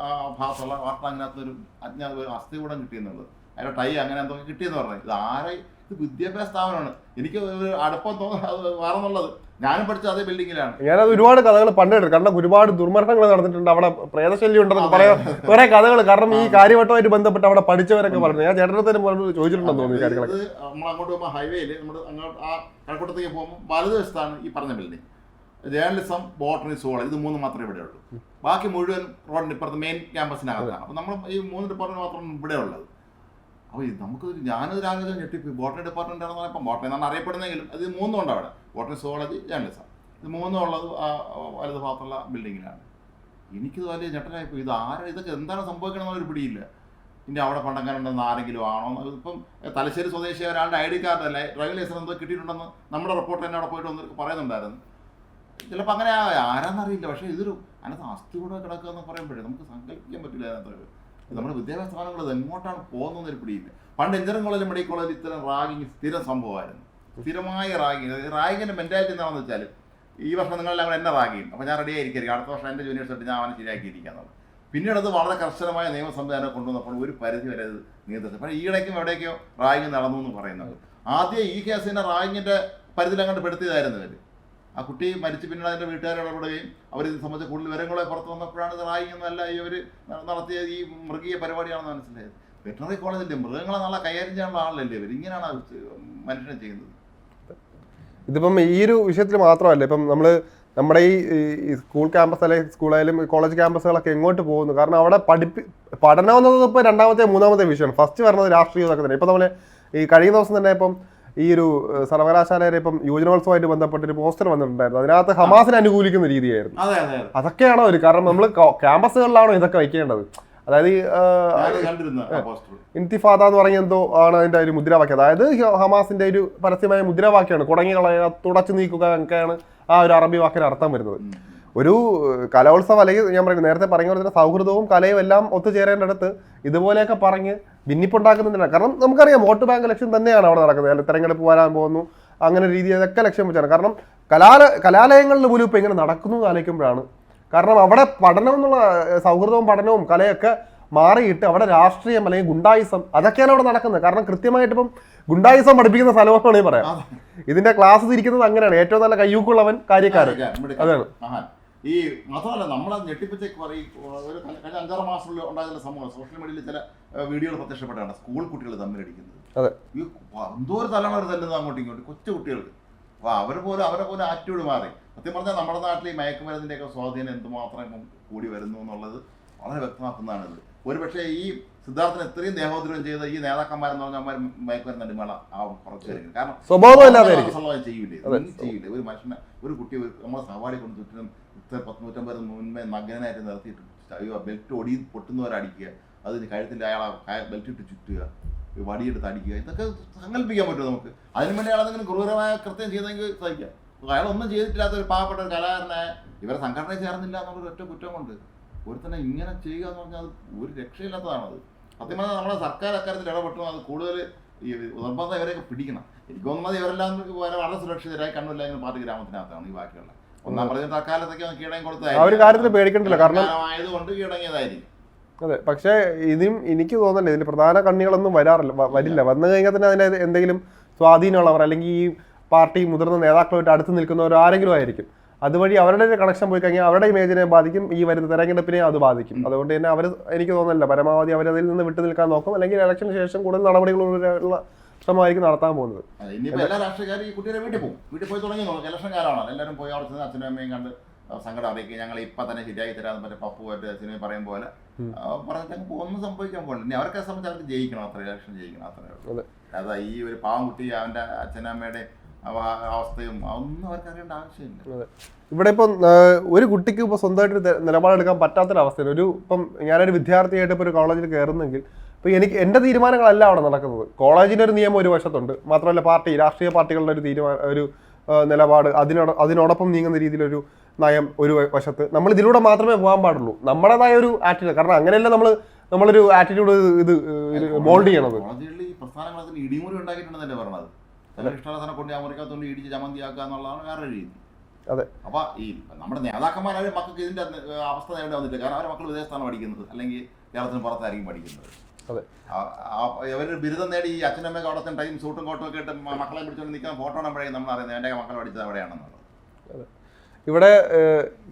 ആ ഭാഗത്തുള്ള വാർത്താങ്ങിനകത്ത് ഒരു അജ്ഞാത ഒരു അസ്ഥികൂടം കിട്ടിയെന്നുള്ളത്. അതിന്റെ ടൈ അങ്ങനെ എന്തൊക്കെ കിട്ടിയെന്ന് പറഞ്ഞത് ഇത് ആരെ? ഇത് വിദ്യാഭ്യാസ സ്ഥാപനമാണ്. എനിക്ക് ഒരു അടുപ്പം തോന്നുന്നത് വേറെന്നുള്ളത്. ഞാനും പഠിച്ച അതേ ബിൽഡിങ്ങിലാണ്. ഞാനത് ഒരുപാട് കഥകൾ പണ്ടിട്ടുണ്ട് കാരണം ഒരുപാട് ദുർമരണങ്ങൾ നടന്നിട്ടുണ്ട്. അവിടെ പ്രേതശല്യം ഉണ്ടെന്ന് പറയാം. കുറെ കഥകൾ. കാരണം ഈ കാര്യവട്ടമായിട്ട് ബന്ധപ്പെട്ട് അവിടെ പഠിച്ചവരൊക്കെ പറഞ്ഞു. ഞാൻ ചേട്ടനത്തിന് ചോദിച്ചിട്ടുണ്ടെന്ന് തോന്നുന്നു കാര്യങ്ങളൊക്കെ. നമ്മൾ അങ്ങോട്ട് പോകുമ്പോൾ ഹൈവേയിൽ നമ്മൾ അങ്ങോട്ട് ആ കഴക്കൂട്ടത്തേക്ക് പോകുമ്പോൾ വലതുവശത്താണ് ഈ പറഞ്ഞ ബിൽഡിംഗ് ജേർണലിസം ബോട്ടണി സോളജ് ഇത് മൂന്ന് മാത്രമേ ഇവിടെ ഉള്ളൂ. ബാക്കി മുഴുവൻ റോഡിന് ഇപ്പുറത്ത് മെയിൻ ക്യാമ്പസിനകത്താണ് അപ്പോൾ നമ്മൾ ഈ മൂന്ന് ഡിപ്പാർട്ട്മെന്റ് മാത്രമാണ് ഇവിടെ ഉള്ളത്. അപ്പോൾ നമുക്ക് ഞാനത് രാവിലെ ഞെട്ടിപ്പോയി ബോട്ടണി ഡിപ്പാർട്ട്മെന്റ് ആണെന്ന് പറഞ്ഞപ്പോൾ ബോട്ടണി എന്നാണ് അറിയപ്പെടുന്നെങ്കിലും അത് മൂന്നും ഉണ്ട് അവിടെ. ബോട്ടണി സോളജി ജേർണലിസം ഇത് മൂന്നും ഉള്ളത് ആ വലത് ഭാഗത്തുള്ള ബിൽഡിങ്ങിലാണ് എനിക്കിത് വലിയ ഞെട്ടലായിപ്പോയി. ഇത് ആരാ ഇതൊക്കെ എന്താണ് സംഭവിക്കണമെന്ന് ഒരു പിടിയില്ല. ഇനി അവിടെ പണ്ടങ്ങാനുണ്ടെന്ന് ആരെങ്കിലും ആണോ ഇപ്പം തലശ്ശേരി സ്വദേശി ഒരാളുടെ ഐ ഡി കാർഡ് അല്ലെ? ഡ്രൈവിംഗ് ലൈസൻസ് എന്തോ കിട്ടിയിട്ടുണ്ടെന്ന് നമ്മുടെ റിപ്പോർട്ട് തന്നെ അവിടെ പോയിട്ട് വന്നിട്ട് പറയുന്നുണ്ടായിരുന്നു. ചിലപ്പോൾ അങ്ങനെ ആരാന്ന് ആരാന്നറിയില്ല. പക്ഷേ ഇതൊരു അതിനകത്ത് അസ്ഥി കൂടെ കിടക്കുക എന്ന് പറയുമ്പോഴേ നമുക്ക് സങ്കല്പിക്കാൻ പറ്റില്ല അതിനകത്ത് നമ്മുടെ വിദ്യാഭ്യാസ സ്ഥാപനങ്ങൾ ഇത് എങ്ങോട്ടാണ് പോകുന്നതെന്ന് ഒരു പിടിയില്ല. പണ്ട് എഞ്ചിനീയറിംഗ് കോളേജിലും മെഡിക്കൽ കോളേജിൽ ഇത്തരം റാഗിങ് സ്ഥിരം സംഭവമായിരുന്നു. സ്ഥിരമായ റാഗിങ്. റാഗിങ്ങിന്റെ മെന്റാലിറ്റി എന്താണെന്ന് വെച്ചാൽ ഈ വർഷം നിങ്ങളെല്ലാം കൂടെ എന്നെ റാഗിയും അപ്പോൾ ഞാൻ റെഡി ആയിരിക്കും അടുത്ത വർഷം എന്റെ ജൂനിയേഴ്സ് സെറ്റ് ഞാൻ അവനെ ശരിയാക്കിയിരിക്കുന്നത് പിന്നീട് അത് വളരെ കർശനമായ നിയമ സംവിധാനം കൊണ്ടുവന്നപ്പോൾ ഒരു പരിധി വരെ അത് നിയന്ത്രിച്ചു. പക്ഷേ ഈയിടയ്ക്കും എവിടേക്കോ റാഗിങ് നടന്നു എന്ന് പറയുന്നത്. ആദ്യം ഈ കേസിനെ റാഗിങ്ങിന്റെ പരിധിയിൽ അങ്ങോട്ട് പെടുത്തിയതായിരുന്നു ഇവർ ആ കുട്ടി മരിച്ചു പിന്നീട് അതിന്റെ വീട്ടുകാർ ഇടപെടുകയും അവർ ഇത് സംബന്ധിച്ച് കൂടുതൽ വിവരങ്ങളെ പുറത്ത് വന്നപ്പോഴാണ് ഇത് റാഗിങ് എന്നല്ല ഇവർ നടത്തിയ ഈ മൃഗീയ പരിപാടിയാണെന്ന് മനസ്സിലായത്. വെറ്ററിനറി കോളേജിന്റെ മൃഗങ്ങളെ നല്ല കൈകാര്യം ചെയ്യാനുള്ള ആളല്ലേ ഇവർ ഇങ്ങനെയാണ് മനുഷ്യനെ ചെയ്യുന്നത്. ഇതിപ്പം ഈ ഒരു വിഷയത്തിൽ മാത്രമല്ല ഇപ്പം നമ്മൾ നമ്മുടെ ഈ സ്കൂൾ ക്യാമ്പസ് അല്ലെങ്കിൽ സ്കൂളായാലും കോളേജ് ക്യാമ്പസുകളൊക്കെ എങ്ങോട്ട് പോകുന്നു? കാരണം അവിടെ പഠിപ്പി പഠനം എന്നത് ഇപ്പോൾ രണ്ടാമത്തെ മൂന്നാമത്തെ വിഷയമാണ്. ഫസ്റ്റ് വരുന്നത് രാഷ്ട്രീയം ഇതൊക്കെ തന്നെ ഇപ്പം നമ്മൾ ഈ കഴിഞ്ഞ ദിവസം തന്നെ ഇപ്പം ഈ ഒരു സർവകലാശാലയുടെ ഇപ്പം യുവജനോത്സവമായിട്ട് ബന്ധപ്പെട്ട് ഒരു പോസ്റ്റർ വന്നിട്ടുണ്ടായിരുന്നു. അതിനകത്ത് ഹമാസിനെ അനുകൂലിക്കുന്ന രീതിയായിരുന്നു. അതെ അതെ അതെ. അതൊക്കെയാണോ ഒരു കാരണം നമ്മൾ ക്യാമ്പസുകളിലാണോ ഇതൊക്കെ വയ്ക്കേണ്ടത് അതായത് ഇൻതിഫാദ എന്ന് പറഞ്ഞ എന്തോ ആണ് അതിന്റെ ഒരു മുദ്രാവാക്യം. അതായത് ഹമാസിന്റെ ഒരു പരസ്യമായ മുദ്രാവാക്യമാണ്. കുടങ്ങി കളയുക തുടച്ചു നീക്കുക ഒക്കെയാണ് ആ ഒരു അറബി വാക്കിന് അർത്ഥം വരുന്നത്. ഒരു കലോത്സവം അല്ലെങ്കിൽ ഞാൻ പറയുന്നത് നേരത്തെ പറഞ്ഞ പോലെ തന്നെ സൗഹൃദവും കലയും എല്ലാം ഒത്തുചേരേണ്ടടുത്ത് ഇതുപോലെയൊക്കെ പറഞ്ഞ് ഭിന്നിപ്പുണ്ടാക്കുന്നതിനാണ് കാരണം നമുക്കറിയാം വോട്ട് ബാങ്ക് ലക്ഷ്യം തന്നെയാണ് അവിടെ നടക്കുന്നത്. തെരഞ്ഞെടുപ്പ് വരാൻ പോകുന്നു അങ്ങനെ രീതി അതൊക്കെ ലക്ഷ്യം വെച്ചാണ്. കാരണം കലാല കലാലയങ്ങളിൽ പോലും ഇപ്പോൾ ഇങ്ങനെ നടക്കുന്നു ആലോചിക്കുമ്പോഴാണ്. കാരണം അവിടെ പഠനം എന്നുള്ള സൗഹൃദവും പഠനവും കലയൊക്കെ മാറിയിട്ട് അവിടെ രാഷ്ട്രീയം അല്ലെങ്കിൽ ഗുണ്ടായിസം അതൊക്കെയാണ് അവിടെ നടക്കുന്നത്. കാരണം കൃത്യമായിട്ട് ഇപ്പം ഗുണ്ടായിസം പഠിപ്പിക്കുന്ന സ്ഥലമാണെങ്കിൽ പറയാം. ഇതിന്റെ ക്ലാസ് തിരിക്കുന്നത് അങ്ങനെയാണ്. ഏറ്റവും നല്ല കയ്യൂക്കുള്ളവൻ കാര്യക്കാരൻ. അതാണ്. ഈ മാത്രമല്ല നമ്മളെ ഞെട്ടിപ്പിച്ചേക്ക് പറയും ഒരു കഴിഞ്ഞ അഞ്ചാറ് മാസത്തിൽ ഉണ്ടാകുന്ന സംഭവം സോഷ്യൽ മീഡിയയിൽ ചില വീഡിയോകൾ പ്രത്യക്ഷപ്പെട്ടാണ് സ്കൂൾ കുട്ടികൾ തമ്മിലടിക്കുന്നത്. ഈ എന്തോ ഒരു തലമാണ് അവർ തല്ലുന്നത് അങ്ങോട്ടും ഇങ്ങോട്ടും കൊച്ചു കുട്ടികൾക്ക് അപ്പോൾ അവർ പോലും അവരെ പോലെ ആറ്റിറ്റ്യൂഡ് മാറി. സത്യം പറഞ്ഞാൽ നമ്മുടെ നാട്ടിൽ ഈ മയക്കുമരുന്നിന്റെയൊക്കെ സ്വാധീനം എന്തുമാത്രം ഇപ്പം കൂടി വരുന്നു എന്നുള്ളത് വളരെ വ്യക്തമാക്കുന്നതാണ് ഇത് ഒരുപക്ഷെ ഈ സിദ്ധാർത്ഥന് ഇത്രയും ദേഹോദ്രവം ചെയ്ത ഈ നേതാക്കന്മാരെന്ന് പറഞ്ഞാൽ മയക്കുമരുന്ന് അടിമകള ആവും കുറച്ച് പേര് കാരണം ചെയ്യൂലേ? ഒന്നും ചെയ്യില്ല ഒരു മനുഷ്യനെ ഒരു കുട്ടി ഒരു നമ്മളെ സവാടി കൊണ്ട് ചുറ്റിനും ഇത്ര പത്ത് നൂറ്റമ്പത് മുൻപേ നഗ്നനായിട്ട് നിർത്തിയിട്ട് ബെൽറ്റ് ഒടി പൊട്ടുന്നവരടിക്കുക അതിന് കഴുത്തിന്റെ അയാളെ ബെൽറ്റ് ഇട്ട് ചുറ്റുക. വടിയെടുത്ത് അടിക്കുക. ഇതൊക്കെ സങ്കല്പിക്കാൻ പറ്റുമോ നമുക്ക്? അതിനു വേണ്ടി അയാൾ എന്തെങ്കിലും ക്രൂരമായ കൃത്യം ചെയ്തെങ്കിൽ സഹിക്കാം. അയാൾ ഒന്നും ചെയ്തിട്ടില്ലാത്ത ഒരു പാവപ്പെട്ട ഒരു കലാകാരനെ ഇവരെ സംഘടനയിൽ ചേർന്നില്ല എന്നുള്ളൊരു ഒറ്റ കുറ്റം കൊണ്ട് ഒരുത്തനെ ഇങ്ങനെ ചെയ്യുക എന്ന് പറഞ്ഞാൽ അത് ഒരു രക്ഷയില്ലാത്തതാണത്. സത്യം പറഞ്ഞാൽ നമ്മുടെ സർക്കാർ അക്കാര്യത്തിൽ ഇടപെട്ടു. അത് കൂടുതൽ ഈ നിർബന്ധം ഇവരെയൊക്കെ പിടിക്കണം. എനിക്ക് തോന്നുന്നത് ഇവരെല്ലാം വളരെ സുരക്ഷിതരായി കണ്ണൂരിലായിരുന്നു പാർട്ടി ഗ്രാമത്തിനകത്താണ് ഈ ബാക്കിയുള്ള. ഒന്നാം പറഞ്ഞ ആ ഒരു കാര്യത്തിൽ പേടിക്കണ്ടില്ല കാരണം ആയതുകൊണ്ട് അതെ പക്ഷേ ഇതിനും എനിക്ക് തോന്നുന്നില്ല ഇതിന് പ്രധാന കണ്ണികളൊന്നും വരാറില്ല വരില്ല. വന്നു കഴിഞ്ഞാൽ തന്നെ അതിന് എന്തെങ്കിലും സ്വാധീനമുള്ളവർ അല്ലെങ്കിൽ ഈ പാർട്ടി മുതിർന്ന നേതാക്കളുമായിട്ട് അടുത്ത് നിൽക്കുന്നവർ ആരെങ്കിലും ആയിരിക്കും. അതുവഴി അവരുടെ ഒരു കണക്ഷൻ പോയി കഴിഞ്ഞാൽ അവരുടെ ഇമേജിനെ ബാധിക്കും ഈ വരുന്ന തെരഞ്ഞെടുപ്പിനെ അത് ബാധിക്കും. അതുകൊണ്ട് തന്നെ അവർ എനിക്ക് തോന്നുന്നില്ല പരമാവധി അവരതിൽ നിന്ന് വിട്ടു നിൽക്കാൻ നോക്കും. അല്ലെങ്കിൽ ഇലക്ഷന് ശേഷം കൂടുതൽ നടപടികളുള്ള ശ്രമമായിരിക്കും നടത്താൻ പോകുന്നത്. അതെ, ഇനിയിപ്പോ എല്ലാ രാഷ്ട്രീയക്കാരും ഈ കുട്ടിയുടെ വീട്ടിൽ പോകും. വീട്ടിൽ പോയി തുടങ്ങി നോക്കും ഇലക്ഷൻ കാലമാണ് എല്ലാവരും പോയി അവിടെ ചെന്ന് അച്ഛനും അമ്മയും കണ്ട് സങ്കടം അറിയിക്കുക. ഞങ്ങൾ ഇപ്പൊ തന്നെ ശരിയാക്കി തരാമെന്ന് മറ്റേ പപ്പു മറ്റേ സിനിമ പറയും പോലെ പറഞ്ഞിട്ട് അങ്ങ് ഒന്നും സംഭവിക്കാൻ പോലെ ഇനി അവർക്ക് സംബന്ധിച്ച് അവർക്ക് ജയിക്കണം. അത്ര ഇലക്ഷൻ ജയിക്കണം. അത്രേ ഉള്ളൂ. അതെ. ഈ ഒരു പാവം കുട്ടി അവന്റെ അച്ഛനമ്മയുടെ അമ്മയുടെ അവസ്ഥയും ഒന്നും അവർക്ക് അറിയേണ്ട ആവശ്യമില്ല. ഇവിടെ ഇപ്പം ഒരു കുട്ടിക്ക് ഇപ്പോൾ സ്വന്തമായിട്ട് നിലപാടെടുക്കാൻ പറ്റാത്തൊരവസ്ഥയിൽ ഒരു ഇപ്പം ഞാനൊരു വിദ്യാർത്ഥിയായിട്ട് ഇപ്പോൾ ഒരു കോളേജിൽ കയറുന്നെങ്കിൽ ഇപ്പോൾ എനിക്ക് എന്റെ തീരുമാനങ്ങളല്ല അവിടെ നടക്കുന്നത്. കോളേജിന്റെ ഒരു നിയമം ഒരു വശത്തുണ്ട്. മാത്രമല്ല പാർട്ടി രാഷ്ട്രീയ പാർട്ടികളുടെ ഒരു തീരുമാനം ഒരു നിലപാട് അതിനോട് അതിനോടൊപ്പം നീങ്ങുന്ന രീതിയിലൊരു നയം ഒരു വശത്ത്. നമ്മൾ ഇതിലൂടെ മാത്രമേ പോകാൻ പാടുള്ളൂ. നമ്മുടേതായ ഒരു ആറ്റിറ്റ്യൂഡ് കാരണം അങ്ങനെയല്ല നമ്മൾ നമ്മളൊരു ആറ്റിറ്റ്യൂഡ് ഇത് മോൾഡ് ചെയ്യണത്. അതെ. അപ്പൊ ഈ നമ്മുടെ നേതാക്കന്മാർ അവരുടെ മക്കൾക്ക് ഇതിന്റെ അവസ്ഥ നേരിടേണ്ടി വന്നിട്ടില്ല കാരണം അവരുടെ മക്കൾ വിദേശത്താണ് പഠിക്കുന്നത്. അല്ലെങ്കിൽ കേരളത്തിന് പുറത്തായിരിക്കും പഠിക്കുന്നത്. അതെ. ഇവർ ബിരുദം നേടി ഈ അച്ഛനമ്മയൊക്കെ അവിടെ ടൈം സൂട്ടും കോട്ടും ഒക്കെ ഇട്ട് മക്കളെ പിടിച്ചുകൊണ്ട് നിൽക്കാൻ ഫോട്ടോ ആകുമ്പോഴേ നമ്മൾ അറിയുന്നത് എന്റെ മക്കൾ പഠിച്ചത് എവിടെയാണെന്നുള്ളത് ഇവിടെ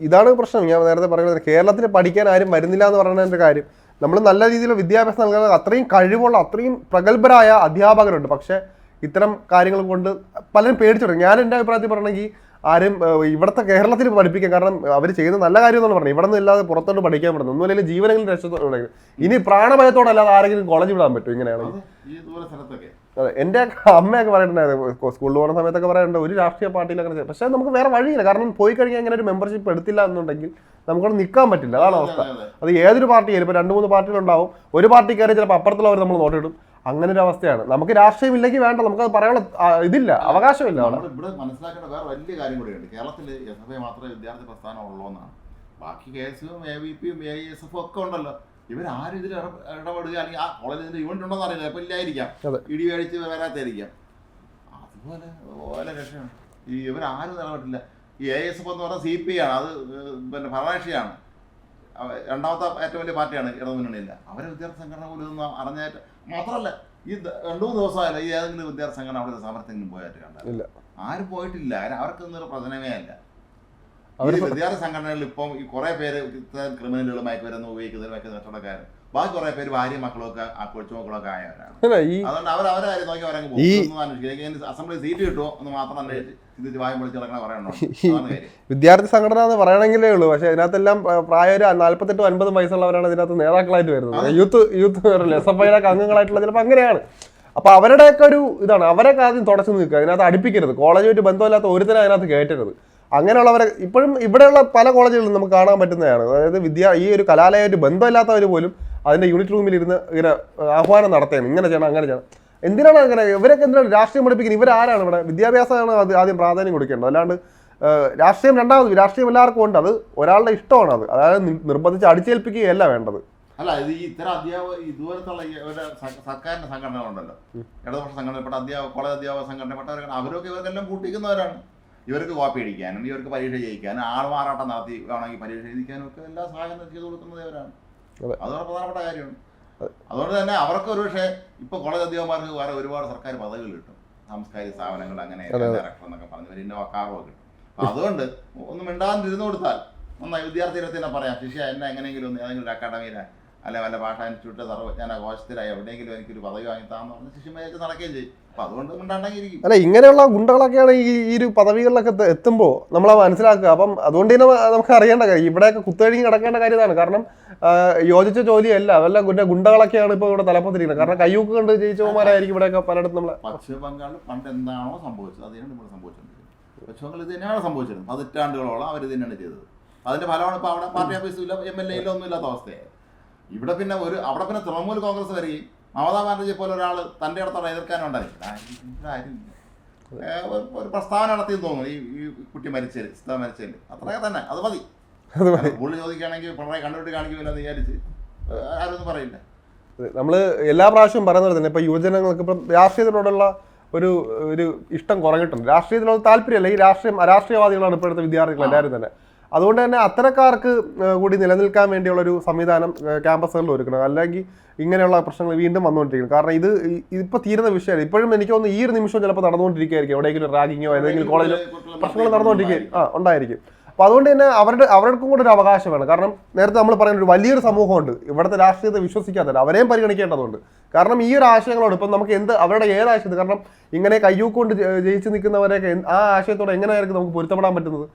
ഇതാണ് പ്രശ്നം. ഞാൻ നേരത്തെ പറയുന്നത് കേരളത്തിൽ പഠിക്കാൻ ആരും വരുന്നില്ല എന്ന് പറയുന്നതിന്റെ കാര്യം. നമ്മൾ നല്ല രീതിയിൽ വിദ്യാഭ്യാസം നൽകുന്നത് അത്രയും കഴിവുള്ള അത്രയും പ്രഗത്ഭരായ അധ്യാപകരുണ്ട്. പക്ഷേ ഇത്തരം കാര്യങ്ങൾ കൊണ്ട് പലരും പേടിച്ചു തുടങ്ങി ഞാൻ എന്റെ അഭിപ്രായത്തിൽ പറയണമെങ്കിൽ ആരും ഇവിടുത്തെ കേരളത്തിൽ പഠിപ്പിക്കാൻ കാരണം അവർ ചെയ്യുന്ന നല്ല കാര്യം എന്നാണ് പറഞ്ഞത്. ഇവിടെ നിന്ന് ഇല്ലാതെ പുറത്തോട്ട് പഠിക്കാൻ പറ്റുന്നു ഒന്നുമില്ലെങ്കിൽ ജീവനെങ്കിലും രക്ഷത്തോടെ ഇനി പ്രാണഭയത്തോടെ അല്ലാതെ ആരെങ്കിലും കോളേജ് വിടാൻ പറ്റും ഇങ്ങനെയാണെങ്കിൽ? അതെ എന്റെ അമ്മയൊക്കെ പറയുന്നുണ്ടായിരുന്നു സ്കൂളിൽ പോകുന്ന സമയത്തൊക്കെ പറയാറുണ്ട് ഒരു രാഷ്ട്രീയ പാർട്ടിയിൽ അങ്ങനെ. പക്ഷേ നമുക്ക് വേറെ വഴിയില്ല. കാരണം പോയി കഴിഞ്ഞാൽ ഇങ്ങനെ ഒരു മെമ്പർഷിപ്പ് എടുത്തില്ല എന്നുണ്ടെങ്കിൽ നമുക്കവിടെ നിൽക്കാൻ പറ്റില്ല. അതാണ് അവസ്ഥ. അതെ, ഏതൊരു പാർട്ടിയായാലും ഇപ്പോൾ രണ്ട് മൂന്ന് പാർട്ടികളുണ്ടാവും. ഒരു പാർട്ടി കയറി ചിലപ്പോൾ അപ്പുറത്തുള്ളവർ നമ്മൾ നോട്ടിടും. അങ്ങനെ ഒരു അവസ്ഥയാണ് നമുക്ക് രാഷ്ട്രീയം ഇല്ലെങ്കിൽ വേണ്ട നമുക്ക് അത് പറയാനുള്ള ഇതില്ല അവകാശമില്ല അവിടെ. ഇവിടെ മനസ്സിലാക്കേണ്ട വേറെ വലിയ കാര്യം കൂടിയുണ്ട്. കേരളത്തിൽ എസ് എഫ് ഐ മാത്രമേ വിദ്യാർത്ഥി പ്രസ്ഥാനം ഉള്ളൂ എന്നാണ് ബാക്കി കെ എസ് യുവും എ വി പിയും എ എസ് എഫും ഒക്കെ ഉണ്ടല്ലോ. ഇവരാരും ഇതിൽ ഇടപെ- ഇടപെടുക അല്ലെങ്കിൽ ആ കോളേജിൽ ഇതിന്റെ ഇവന്റ് ഉണ്ടോന്ന് അറിയില്ല. ഇപ്പൊ ഇല്ലായിരിക്കാം. ഇടി മേടിച്ച് വരാത്തായിരിക്കാം. അതുപോലെ ഓല രക്ഷയാണ്. ഈ ഇവരാരും ഇടപെട്ടില്ല. ഈ എ എസ് എഫ് എന്ന് പറഞ്ഞാൽ സി പി ആണ്. അത് പിന്നെ ഭരണകക്ഷിയാണ് രണ്ടാമത്തെ ഏറ്റവും വലിയ പാർട്ടിയാണ് ഇടതുമുന്നണിയില്ല അവരെ വിദ്യാർത്ഥി സംഘടന പോലും ഇതൊന്നും അറിഞ്ഞായിട്ട് മാത്രമല്ല ഈ രണ്ടു മൂന്ന് ദിവസമായാലും ഈ ഏതെങ്കിലും വിദ്യാർത്ഥി സംഘടന അവിടെ സമരത്തെങ്കിലും പോയായിട്ട് കണ്ടില്ല. ആരും പോയിട്ടില്ല. അവർക്ക് അവർക്കൊന്നും ഒരു പ്രശ്നമേ അല്ല. ഈ വിദ്യാർത്ഥി സംഘടനകളിൽ ഇപ്പം ഈ കുറെ പേര് ക്രിമിനലുകൾ മയക്കുമരുന്ന് ഉപയോഗിക്കുന്നതിന് മയക്കുന്ന കച്ചവടക്കാരൻ ബാക്കി കുറെ പേര് ഭാര്യ മക്കളൊക്കെ കൊച്ചുമക്കളൊക്കെ ആയവരാണ്. അതുകൊണ്ട് അവർ അവരെ കാര്യം നോക്കി അവരങ്ങ് പോകും. അസംബ്ലി സീറ്റ് കിട്ടുമോ എന്ന് മാത്രം തന്നെ ചിന്തിച്ച് വായം പൊളിച്ച് നടക്കണ പറയണോ? വിദ്യാർത്ഥി സംഘടന എന്ന് പറയണമെങ്കിലേ ഉള്ളൂ. പക്ഷേ അതിനകത്തെല്ലാം പ്രായ ഒരു നാല്പത്തെട്ടും അൻപതും വയസ്സുള്ളവരാണ് ഇതിനകത്ത് നേതാക്കളായിട്ട് വരുന്നത്. യൂത്ത് യൂത്ത് എസ് എഫ് ഐയുടെ അംഗങ്ങളായിട്ടുള്ള ചിലപ്പോൾ അങ്ങനെയാണ്. അപ്പൊ അവരുടെയൊക്കെ ഒരു ഇതാണ്. അവരെ കാര്യം തുടച്ചു നിൽക്കുക. അതിനകത്ത് അടുപ്പിക്കരുത്. കോളേജുമായിട്ട് ബന്ധമില്ലാത്ത ഒരുത്തരം അതിനകത്ത് കയറ്റരുത്. അങ്ങനെയുള്ളവരെ ഇപ്പോഴും ഇവിടെയുള്ള പല കോളേജുകളിലും നമുക്ക് കാണാൻ പറ്റുന്നതാണ്. അതായത് വിദ്യ ഈ ഒരു കലാലയമായിട്ട് ബന്ധമില്ലാത്തവർ പോലും അതിന്റെ യൂണിറ്റ് റൂമിൽ ഇരുന്ന് ഇങ്ങനെ ആഹ്വാനം നടത്തുകയാണ്. ഇങ്ങനെ ചെയ്യണം അങ്ങനെ ചെയ്യണം. എന്തിനാണ് അങ്ങനെ? ഇവരൊക്കെ എന്തിനാണ് രാഷ്ട്രീയം പഠിപ്പിക്കുന്നത്? ഇവരാരാണ് ഇവിടെ? വിദ്യാഭ്യാസമാണ് അത് ആദ്യം പ്രാധാന്യം കൊടുക്കേണ്ടത്. അല്ലാണ്ട് രാഷ്ട്രീയം രണ്ടാമത് രാഷ്ട്രീയം എല്ലാവർക്കും ഉണ്ട്. അത് ഒരാളുടെ ഇഷ്ടമാണ് അത്. അതായത് നിർബന്ധിച്ച് അടിച്ചേൽപ്പിക്കുകയല്ല വേണ്ടത്. അല്ല ഇത് ഈ ഇത്തരം അധ്യാപക ഇതുപോലത്തുള്ള സർക്കാരിന്റെ സംഘടനകളുണ്ടല്ലോ. ഇടതുപക്ഷ സംഘടനപ്പെട്ട അധ്യാപക കോളേജ് അധ്യാപക സംഘടനപ്പെട്ടവരൊക്കെ അവരൊക്കെ ഇവർക്കെല്ലാം കൂട്ടിക്കുന്നവരാണ്. ഇവർക്ക് കോപ്പി അടിക്കാനും ഇവർക്ക് പരീക്ഷ ജയിക്കാനും ആൾമാറാട്ടം നടത്തി വേണമെങ്കിൽ പരീക്ഷ എഴുതിക്കാനും ഒക്കെ എല്ലാ സഹായം ചെയ്തു കൊടുക്കുന്നത് ഇവരാണ്. അതെ. അതുകൊണ്ട് പ്രധാനപ്പെട്ട കാര്യമാണ്. അതുകൊണ്ട് തന്നെ അവർക്ക് ഒരു പക്ഷേ ഇപ്പൊ കോളേജ് അധ്യാപകന്മാർക്ക് വേറെ ഒരുപാട് സർക്കാർ പദവികൾ കിട്ടും. സാംസ്കാരിക സ്ഥാപനങ്ങൾ അങ്ങനെ ഡയറക്ടർ എന്നൊക്കെ പറഞ്ഞു ഇന്ന വക്കാറോ കിട്ടും. അപ്പൊ അതുകൊണ്ട് ഒന്ന് മിണ്ടാതിരുന്നു കൊടുത്താൽ നന്നായി. വിദ്യാർത്ഥികളെ തന്നെ പറയാം ശിഷ്യ എന്നെ എങ്ങനെയെങ്കിലും ഒന്ന് ഏതെങ്കിലും ഒരു അക്കാഡമിയിലെ അല്ലെ വല്ല ഭാഷാ ഇൻസ്റ്റിറ്റ്യൂട്ടിലെ സർവജ്ഞാന കോശത്തിലായി എവിടെയെങ്കിലും എനിക്കൊരു പദവി വാങ്ങിത്താന്ന് പറഞ്ഞ് ശിശുമേച്ച് നടക്കുകയും ചെയ്യും. അപ്പൊ അതുകൊണ്ട് ഉണ്ടാണ്ടെങ്കിൽ അല്ല ഇങ്ങനെയുള്ള ഗുണ്ടകളൊക്കെയാണ് ഈ ഈ ഒരു പദവികളിലൊക്കെ എത്ത- എത്തുമ്പോൾ നമ്മൾ മനസ്സിലാക്കുക. അപ്പം അതുകൊണ്ട് തന്നെ നമുക്ക് അറിയേണ്ട കാര്യം ഇവിടെയൊക്കെ കുത്തഴിഞ്ഞ് കിടക്കേണ്ട കാര്യം ഇതാണ് കാരണം യോജിച്ച ജോലിയല്ല. വല്ല ഗുണ്ട ഗുണ്ടകളൊക്കെയാണ് ഇപ്പോൾ ഇവിടെ തലപ്പത്തിരിക്കുന്നത്. കാരണം കയ്യൂക്ക് കണ്ട് ജയിച്ചവന്മാരായിരിക്കും ഇവിടെയൊക്കെ പലയിടത്തും നമ്മളെ. പശ്ചിമ ബംഗാളിൽ പണ്ട് എന്താണോ സംഭവിച്ചത് അത് തന്നെയാണ് ഇവിടെ സംഭവിച്ചുകൊണ്ടിരിക്കുന്നത് പശ്ചിമ ബംഗാളിൽ ഇത് തന്നെയാണ് സംഭവിച്ചിരുന്നത്. പതിറ്റാണ്ടുകളോളം അവർ തന്നെയാണ് ചെയ്തത്. അതിന്റെ ഫലമാണ് ഇപ്പോൾ അവിടെ പാർട്ടി ഓഫീസിലും എം എൽ എയിലും ഒന്നും ഇല്ലാത്ത അവസ്ഥയായി. ഇവിടെ പിന്നെ ഒരു അവിടെ പിന്നെ തൃണമൂൽ കോൺഗ്രസ് വരികയും മമതാ ബാനർജി പോലെ ഒരാൾ തന്റെ അടുത്തോടെ എതിർക്കാനുണ്ടായി ഒരു- പ്രസ്താവന നടത്തിയെന്ന് തോന്നുന്നു. ഈ ഈ കുട്ടി മരിച്ചതിൽ ഇസ്ത മരിച്ചതിൽ അത്രയൊക്കെ തന്നെ. അത് മതി. പുള്ളി ചോദിക്കുകയാണെങ്കിൽ പിണറായി കണ്ടുപിടി കാണിക്കുമല്ലോ എന്ന് വിചാരിച്ച് ആരൊന്നും പറയില്ല. നമ്മൾ എല്ലാ പ്രാവശ്യവും പറയുന്നത് തന്നെ ഇപ്പോൾ യുവജനങ്ങൾക്ക് ഇപ്പം രാഷ്ട്രീയത്തിനോടുള്ള ഒരു ഒരു ഇഷ്ടം കുറഞ്ഞിട്ടുണ്ട്. രാഷ്ട്രീയത്തിനോട് താല്പര്യമല്ല. ഈ രാഷ്ട്രീയം അരാഷ്ട്രീയവാദികളാണ് ഇപ്പോഴത്തെ വിദ്യാർത്ഥികൾ എല്ലാവരും തന്നെ. അതുകൊണ്ട് തന്നെ അത്തരക്കാർക്ക് കൂടി നിലനിൽക്കാൻ വേണ്ടിയുള്ള ഒരു സംവിധാനം ക്യാമ്പസുകളിൽ ഒരുക്കണം. അല്ലെങ്കിൽ ഇങ്ങനെയുള്ള പ്രശ്നങ്ങൾ വീണ്ടും വന്നുകൊണ്ടിരിക്കുന്നു കാരണം ഇത് ഇപ്പോൾ തീരുന്ന വിഷയമാണ് ഇപ്പോഴും എനിക്ക് തോന്നുന്നു ഈ ഒരു നിമിഷം ചിലപ്പോൾ നടന്നുകൊണ്ടിരിക്കുകയായിരിക്കും എവിടെയെങ്കിലും റാഗിങ്ങോ ഏതെങ്കിലും കോളേജിലോ പ്രശ്നങ്ങൾ നടന്നുകൊണ്ടിരിക്കും. ആ ഉണ്ടായിരിക്കും. അപ്പോൾ അതുകൊണ്ട് തന്നെ അവരുടെ അവർക്കും കൂടെ ഒരു അവകാശം വേണം. കാരണം നേരത്തെ നമ്മൾ പറയുന്ന ഒരു വലിയൊരു സമൂഹമുണ്ട്. ഇവിടുത്തെ രാഷ്ട്രീയത്തെ വിശ്വസിക്കാത്തല്ല. അവരെയും പരിഗണിക്കേണ്ടതുണ്ട്. കാരണം ഈ ഒരു ആശയങ്ങളോട് ഇപ്പം നമുക്ക് എന്ത് അവരുടെ ഏത് ആശയത്തിൽ കാരണം ഇങ്ങനെ കയ്യൂക്കൊണ്ട് ജയിച്ച് നിൽക്കുന്നവരെയൊക്കെ ആ ആശയത്തോടെ എങ്ങനെയായിരിക്കും നമുക്ക് പൊരുത്തപ്പെടാൻ പറ്റുന്നത്?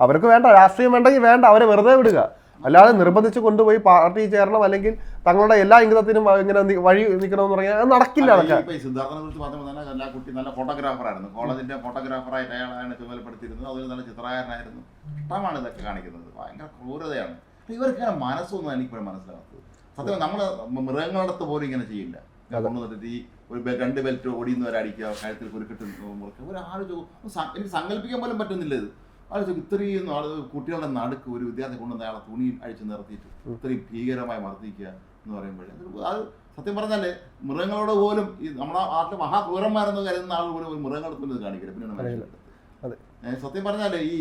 അവർക്ക് വേണ്ട രാഷ്ട്രീയം വേണ്ടെങ്കിൽ വേണ്ട അവരെ വെറുതെ വിടുക. അല്ലാതെ നിർബന്ധിച്ച് കൊണ്ടുപോയി പാർട്ടി ചേരണം അല്ലെങ്കിൽ തങ്ങളുടെ എല്ലാ ഇംഗിതത്തിനും ഇങ്ങനെ വഴി നിൽക്കണമെന്ന് പറഞ്ഞാൽ അത് നടക്കില്ല അതൊക്കെ. സിദ്ധാർത്ഥനെ കുറിച്ച് പറഞ്ഞപ്പോൾ തന്നെ കുട്ടി നല്ല ഫോട്ടോഗ്രാഫറായിരുന്നു. കോളേജിന്റെ ഫോട്ടോഗ്രാഫറായിട്ട് അയാളാണ് ചുമതലപ്പെടുത്തിയിരുന്നത്. അതുപോലെ നല്ല ചിത്രകാരനായിരുന്നു. ഇഷ്ടമാണ് ഇതൊക്കെ കാണിക്കുന്നത്. ഭയങ്കര ക്രൂരതയാണ്. ഇവർക്ക് ഇങ്ങനെ മനസ്സൊന്നും എനിക്കിപ്പോഴും മനസ്സിലാകാത്തത് സത്യം നമ്മൾ മൃഗങ്ങളടുത്ത് പോലും ഇങ്ങനെ ചെയ്യില്ല. കൊണ്ടുവന്നിട്ട് ഈ ഒരു രണ്ട് ബെൽറ്റ് ഓടിയുന്നവരെ അടിക്കുക കഴുത്തിൽ കുരുക്കിട്ട് മുറുക്കുക. ഒരു ആൾ ചോ- സ- എനിക്ക് സങ്കല്പിക്കാൻ പോലും പറ്റുന്നില്ല ഇത്. ആലോചിച്ചു ഇത്രയും നാൾ കുട്ടികളുടെ നടുക്ക് ഒരു വിദ്യാർത്ഥി കൊണ്ടുവന്ന അയാളെ തുണി അഴിച്ചു നിർത്തിയിട്ട് ഇത്രയും ഭീകരമായി മർദ്ദിക്കുക എന്ന് പറയുമ്പോഴേ. അത് സത്യം പറഞ്ഞാൽ മൃഗങ്ങളോട് പോലും ഈ നമ്മുടെ നാട്ടിൽ മഹാക്രൂരന്മാരെന്ന് കരുതുന്ന ആൾ പോലും ഒരു മൃഗങ്ങളെ പോലും കാണിക്കില്ല. പിന്നെ. സത്യം പറഞ്ഞാൽ ഈ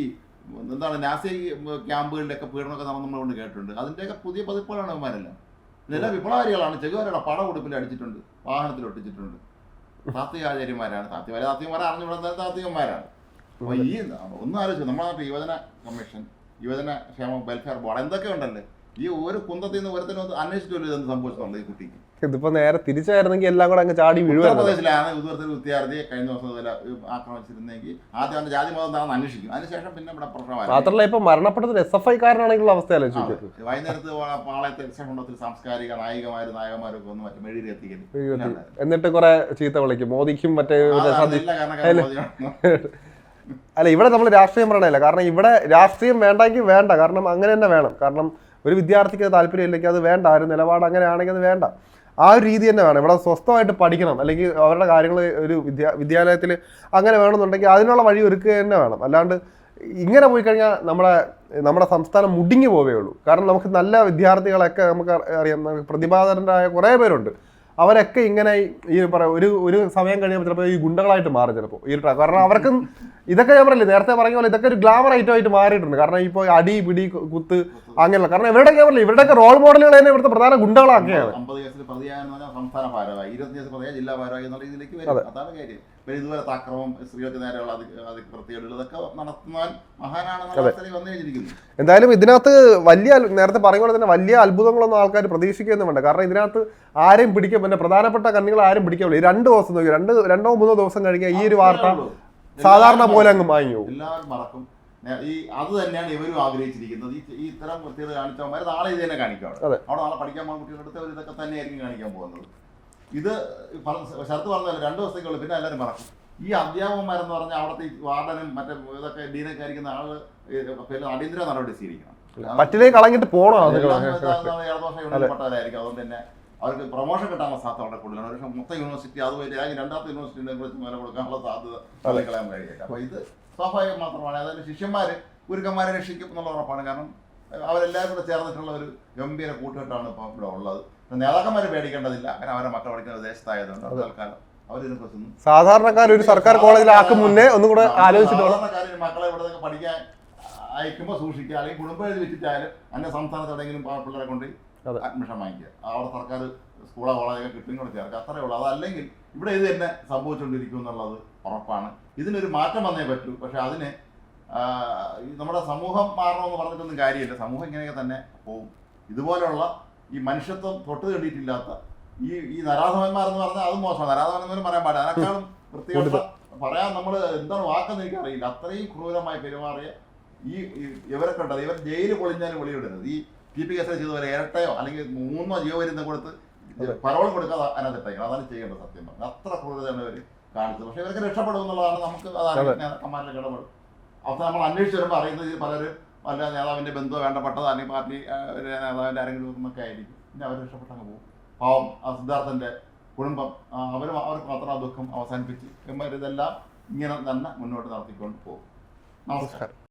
എന്താണ് നാസി ക്യാമ്പുകളിലൊക്കെ പീഡനമൊക്കെ നമ്മൾ നമ്മളോട് കേട്ടിട്ടുണ്ട്. അതിന്റെയൊക്കെ പുതിയ പതിപ്പുകളാണ് അവന്മാരെല്ലാം. എല്ലാ വിപ്ലവകാരികളാണ്. ചെകുവാരുടെ പട ഉടുപ്പിൽ അടിച്ചിട്ടുണ്ട് വാഹനത്തിൽ ഒട്ടിച്ചിട്ടുണ്ട്. താത്വികാചാര്യന്മാരാണ്. താത്വിക താത്വികന്മാരെ അറിഞ്ഞുകൂടാത്ത താത്വികന്മാരാണ്. അപ്പൊ ഈ ഒന്നും ആലോചിച്ചു നമ്മുടെ നാട്ടിൽ യുവജന കമ്മീഷൻ യുവജന ക്ഷേമ വെൽഫെയർ ബോർഡ് എന്തൊക്കെ ഉണ്ടല്ലേ? ഈ ഒരു കുന്തത്തിൽ നിന്ന് ഒരുത്തനും ഒന്ന് അന്വേഷിച്ചില്ല സംഭവിച്ചിട്ടുണ്ട് ഈ കുട്ടിക്ക്? ഇതിപ്പോ നേരെ തിരിച്ചായിരുന്നെങ്കിൽ എല്ലാം കൂടെ അങ്ങ് ചാടി ഉത്തർപ്രദേശിലാണ് ഇതുപോലത്തെ വിദ്യാർത്ഥിയെ കഴിഞ്ഞ ദിവസം ഇതുപോലെ ആക്രമിച്ചിരുന്നെങ്കിൽ ആദ്യം അവന്റെ ജാതി മതം എന്താണെന്ന് അന്വേഷിക്കും. അതിനുശേഷം പിന്നെ ഇവിടെ പ്രശ്നമായി മാത്രമല്ല ഇപ്പൊ മരണപ്പെട്ടത് എസ് എഫ് ഐക്കാരനാണെങ്കിലുള്ള അവസ്ഥ വൈകുന്നേരത്ത് പാളയത്തെ ലക്ഷമണ്ഡലത്തിൽ സാംസ്കാരിക നായികമാരും നായകന്മാരും ഒന്ന് മറ്റേ മെഴുകി എത്തിക്കുന്നു എന്നിട്ട് കുറെ ചീത്ത വിളിക്കും. മോദിക്കും മറ്റേ അല്ല ഇവിടെ നമ്മൾ രാഷ്ട്രീയം പറയണില്ല കാരണം ഇവിടെ രാഷ്ട്രീയം വേണ്ടെങ്കിൽ വേണ്ട. കാരണം അങ്ങനെ തന്നെ വേണം. കാരണം ഒരു വിദ്യാർത്ഥിക്ക് താല്പര്യമില്ലെങ്കിൽ അത് വേണ്ട. ഒരു നിലപാട് അങ്ങനെയാണെങ്കിൽ അത് വേണ്ട. ആ ഒരു രീതി തന്നെ വേണം. ഇവിടെ സ്വസ്ഥമായിട്ട് പഠിക്കണം. അല്ലെങ്കിൽ അവരുടെ കാര്യങ്ങൾ ഒരു വിദ്യാ വിദ്യാലയത്തിൽ അങ്ങനെ വേണമെന്നുണ്ടെങ്കിൽ അതിനുള്ള വഴി ഒരുക്കുക തന്നെ വേണം. അല്ലാണ്ട് ഇങ്ങനെ പോയി കഴിഞ്ഞാൽ നമ്മുടെ നമ്മുടെ സംസ്ഥാനം മുടിങ്ങി പോവേ ഉള്ളൂ. കാരണം നമുക്ക് നല്ല വിദ്യാർത്ഥികളൊക്കെ നമുക്ക് അറിയാം. പ്രതിഭാധനരായ കുറേ പേരുണ്ട്. അവരൊക്കെ ഇങ്ങനെ ഈ പറയാം ഒരു ഒരു സമയം കഴിയുമ്പോൾ ചിലപ്പോൾ ഈ ഗുണ്ടകളായിട്ട് മാറും ചിലപ്പോൾ ഈ ട്രാക്ക് ട്രാ- കാരണം അവർക്കും ഇതൊക്കെ ഞാൻ പറയില്ലേ നേരത്തെ പറഞ്ഞ പോലെ ഇതൊക്കെ ഒരു ഗ്ലാമർ ഐറ്റം ആയിട്ട് മാറിയിട്ടുണ്ട്. കാരണം ഇപ്പോൾ അടി പിടി കുത്ത് അങ്ങനെയുള്ള കാരണം ഇവരുടെയൊക്കെ പറഞ്ഞില്ല ഇവരുടെയൊക്കെ റോൾ മോഡലുകൾ തന്നെ ഇവിടുത്തെ പ്രധാന ഗുണ്ടകളാക്കിയാണ് അമ്പത് കേസിൽ പ്രതിയായെന്ന് പറഞ്ഞാൽ സംസ്ഥാന ഭാരവാഹി ഇരുപത്തി കേസിൽ പ്രതിയായ ജില്ലാ ഭാരവാഹി എന്നുള്ള ഇതിലേക്ക് വരും. അതാണ് കാര്യം. പിന്നെ ഇതുപോലത്തെ അക്രമം സ്ത്രീകൾക്ക് നേരെയുള്ള അതി അതികൃത്യങ്ങൾ ഇതൊക്കെ നടത്തുവാൻ മഹാനാണെന്നുള്ള അവസ്ഥയിൽ വന്നു കഴിഞ്ഞിരിക്കുന്നു. എന്തായാലും ഇതിനകത്ത് വലിയ നേരത്തെ പറഞ്ഞ പോലെ തന്നെ വലിയ അത്ഭുതങ്ങളൊന്നും ആൾക്കാർ പ്രതീക്ഷിക്കുകയൊന്നും വേണ്ട കാരണം ഇതിനകത്ത് ആരെയും പിടിക്കും പിന്നെ പ്രധാനപ്പെട്ട കണ്ണികൾ ആരും പിടിക്കാവില്ല ഈ രണ്ട് ദിവസം നോക്കി രണ്ട് രണ്ടോ മൂന്നോ ദിവസം കഴിഞ്ഞാൽ ഈ ഒരു വാർത്ത സാധാരണ പോലെ അങ്ങ് വാങ്ങി പോകും. എല്ലാവരും മറക്കും. ഈ അത് തന്നെയാണ് ഇവരും ആഗ്രഹിച്ചിരിക്കുന്നത്. ഈ ഇത്തരം വൃത്തികൾ കാണിച്ചവന്മാർ നാളെ ഇത് തന്നെ കാണിക്കും അവിടെ. അവിടെ നാളെ പഠിക്കാൻ പോകുന്ന കുട്ടികളെടുത്ത് അവർ ഇതൊക്കെ തന്നെയായിരിക്കും കാണിക്കാൻ പോകുന്നത്. ഇത് ശരത്ത് പറഞ്ഞല്ലോ രണ്ടു ദിവസത്തേക്കുള്ളൂ പിന്നെ എല്ലാവരും മറക്കും. ഈ അധ്യാപകന്മാരെന്ന് പറഞ്ഞാൽ അവിടുത്തെ വാർഡനും മറ്റേ ഇതൊക്കെ ഡീനൊക്കെ ആയിരിക്കുന്ന ആൾ പിന്നെ അടിയന്തര നടപടി സ്വീകരിക്കണം. പറ്റിലേക്ക് കളഞ്ഞിട്ട് പോകണം അതുകൊണ്ട് തന്നെ അവർക്ക് പ്രൊമോഷൻ കിട്ടാനുള്ള സാധ്യത വളരെ കൂടുതലാണ്. പക്ഷേ മൊത്തം യൂണിവേഴ്സിറ്റി അതുവരെ ആകെ രണ്ടാമത്തെ യൂണിവേഴ്സിറ്റിനെ കുറിച്ച് മേലെ കൊടുക്കാനുള്ള സാധ്യത തള്ളിക്കളയാൻ കഴിയില്ല അപ്പോൾ ഇത് സ്വാഭാവികം മാത്രമാണ്. അതായത് ശിഷ്യന്മാർ ഗുരുക്കന്മാരെ രക്ഷിക്കും എന്നുള്ള ഉറപ്പാണ്. കാരണം അവരെല്ലാവരും കൂടെ ചേർന്നിട്ടുള്ള ഒരു ഗംഭീര കൂട്ടുകെട്ടാണ് ഇപ്പോൾ ഇവിടെ ഉള്ളത്. നേതാക്കന്മാർ പേടിക്കേണ്ടതില്ല. കാരണം അവരെ മക്കൾ പഠിക്കുന്ന ദേശത്തായതുകൊണ്ട് അത്. തൽക്കാലം സാധാരണക്കാർ ഒരു സർക്കാർ കോളേജിലാക്കും മുന്നേ ഒന്നും കൂടെ ആലോചിച്ചിട്ടുള്ള മക്കളെ ഇവിടെ പഠിക്കാൻ അയക്കുമ്പോൾ സൂക്ഷിക്കുക. അല്ലെങ്കിൽ കുടുംബം എഴുതി വെച്ചിട്ടായാലും അന്യ സംസ്ഥാനത്ത് എവിടെയെങ്കിലും പിള്ളേരെ കൊണ്ട്. അഡ്മിഷൻ വാങ്ങിക്കുക. അവിടെ സർക്കാർ സ്കൂളോ കോളേജൊക്കെ കിട്ടും കൂടെ ചേർക്കുക. അത്രേ ഉള്ളൂ. അതല്ലെങ്കിൽ ഇവിടെ ഇത് തന്നെ സംഭവിച്ചുകൊണ്ടിരിക്കും എന്നുള്ളത് ഉറപ്പാണ്. ഇതിനൊരു മാറ്റം വന്നേ പറ്റൂ. പക്ഷെ അതിന് നമ്മുടെ സമൂഹം മാറണമെന്ന് പറഞ്ഞിട്ടൊന്നും കാര്യമില്ല. സമൂഹം ഇങ്ങനെയൊക്കെ തന്നെ പോകും. ഇതുപോലെയുള്ള ഈ മനുഷ്യത്വം തൊട്ട് കണ്ടിട്ടില്ലാത്ത ഈ ഈ നരാധവന്മാരെന്ന് പറഞ്ഞാൽ അതും മോശമാണ്. നരാധവനെന്നൊന്നും പറയാൻ പാടില്ല. അതിനേക്കാളും പ്രത്യേകത പറയാൻ നമ്മൾ എന്താണ് വാക്കെന്ന് എനിക്കറിയില്ല അത്രയും ക്രൂരമായി പെരുമാറിയ ഈ ഇവരെ ഉണ്ടത് ഇവർ ജയിൽ പൊളിഞ്ഞാലും വെളിയിടരുത് ഈ ടി പി കേസിൽ ചെയ്തവരെ ഇരട്ടയോ അല്ലെങ്കിൽ മൂന്നോ ജീവപര്യന്തം കൊടുത്ത് പരോൾ കൊടുക്കാതെ അതിനകത്തിട്ടേക്കണം അതാണ് ചെയ്യേണ്ടത് സത്യം പറഞ്ഞാൽ. അത്ര ക്രൂരതയാണ് ഇവർ കാണിച്ചത്. പക്ഷെ ഇവർക്ക് രക്ഷപ്പെടും എന്നുള്ളതാണ് നമുക്ക് അതാണ് നേതാക്കന്മാരുടെ ഇടപെടും അവസാനം നമ്മൾ അന്വേഷിച്ച് വരുമ്പോൾ അറിയുന്നത് പലരും വല്ല നേതാവിന്റെ ബന്ധുവോ വേണ്ടപ്പെട്ടത് അല്ലെങ്കിൽ പാർട്ടി നേതാവിന്റെ ആരെങ്കിലും ഒക്കെ ആയിരിക്കും. പിന്നെ അവർ രക്ഷപ്പെട്ടങ്ങ് പോകും. പാവം ആ സിദ്ധാർത്ഥന്റെ കുടുംബം ആ, അവരും അവർക്ക് മാത്രം ആ ദുഃഖം അവസാനിപ്പിച്ച് ഇതെല്ലാം ഇങ്ങനെ തന്നെ മുന്നോട്ട് നടത്തിക്കൊണ്ട് പോകും. നമസ്കാരം.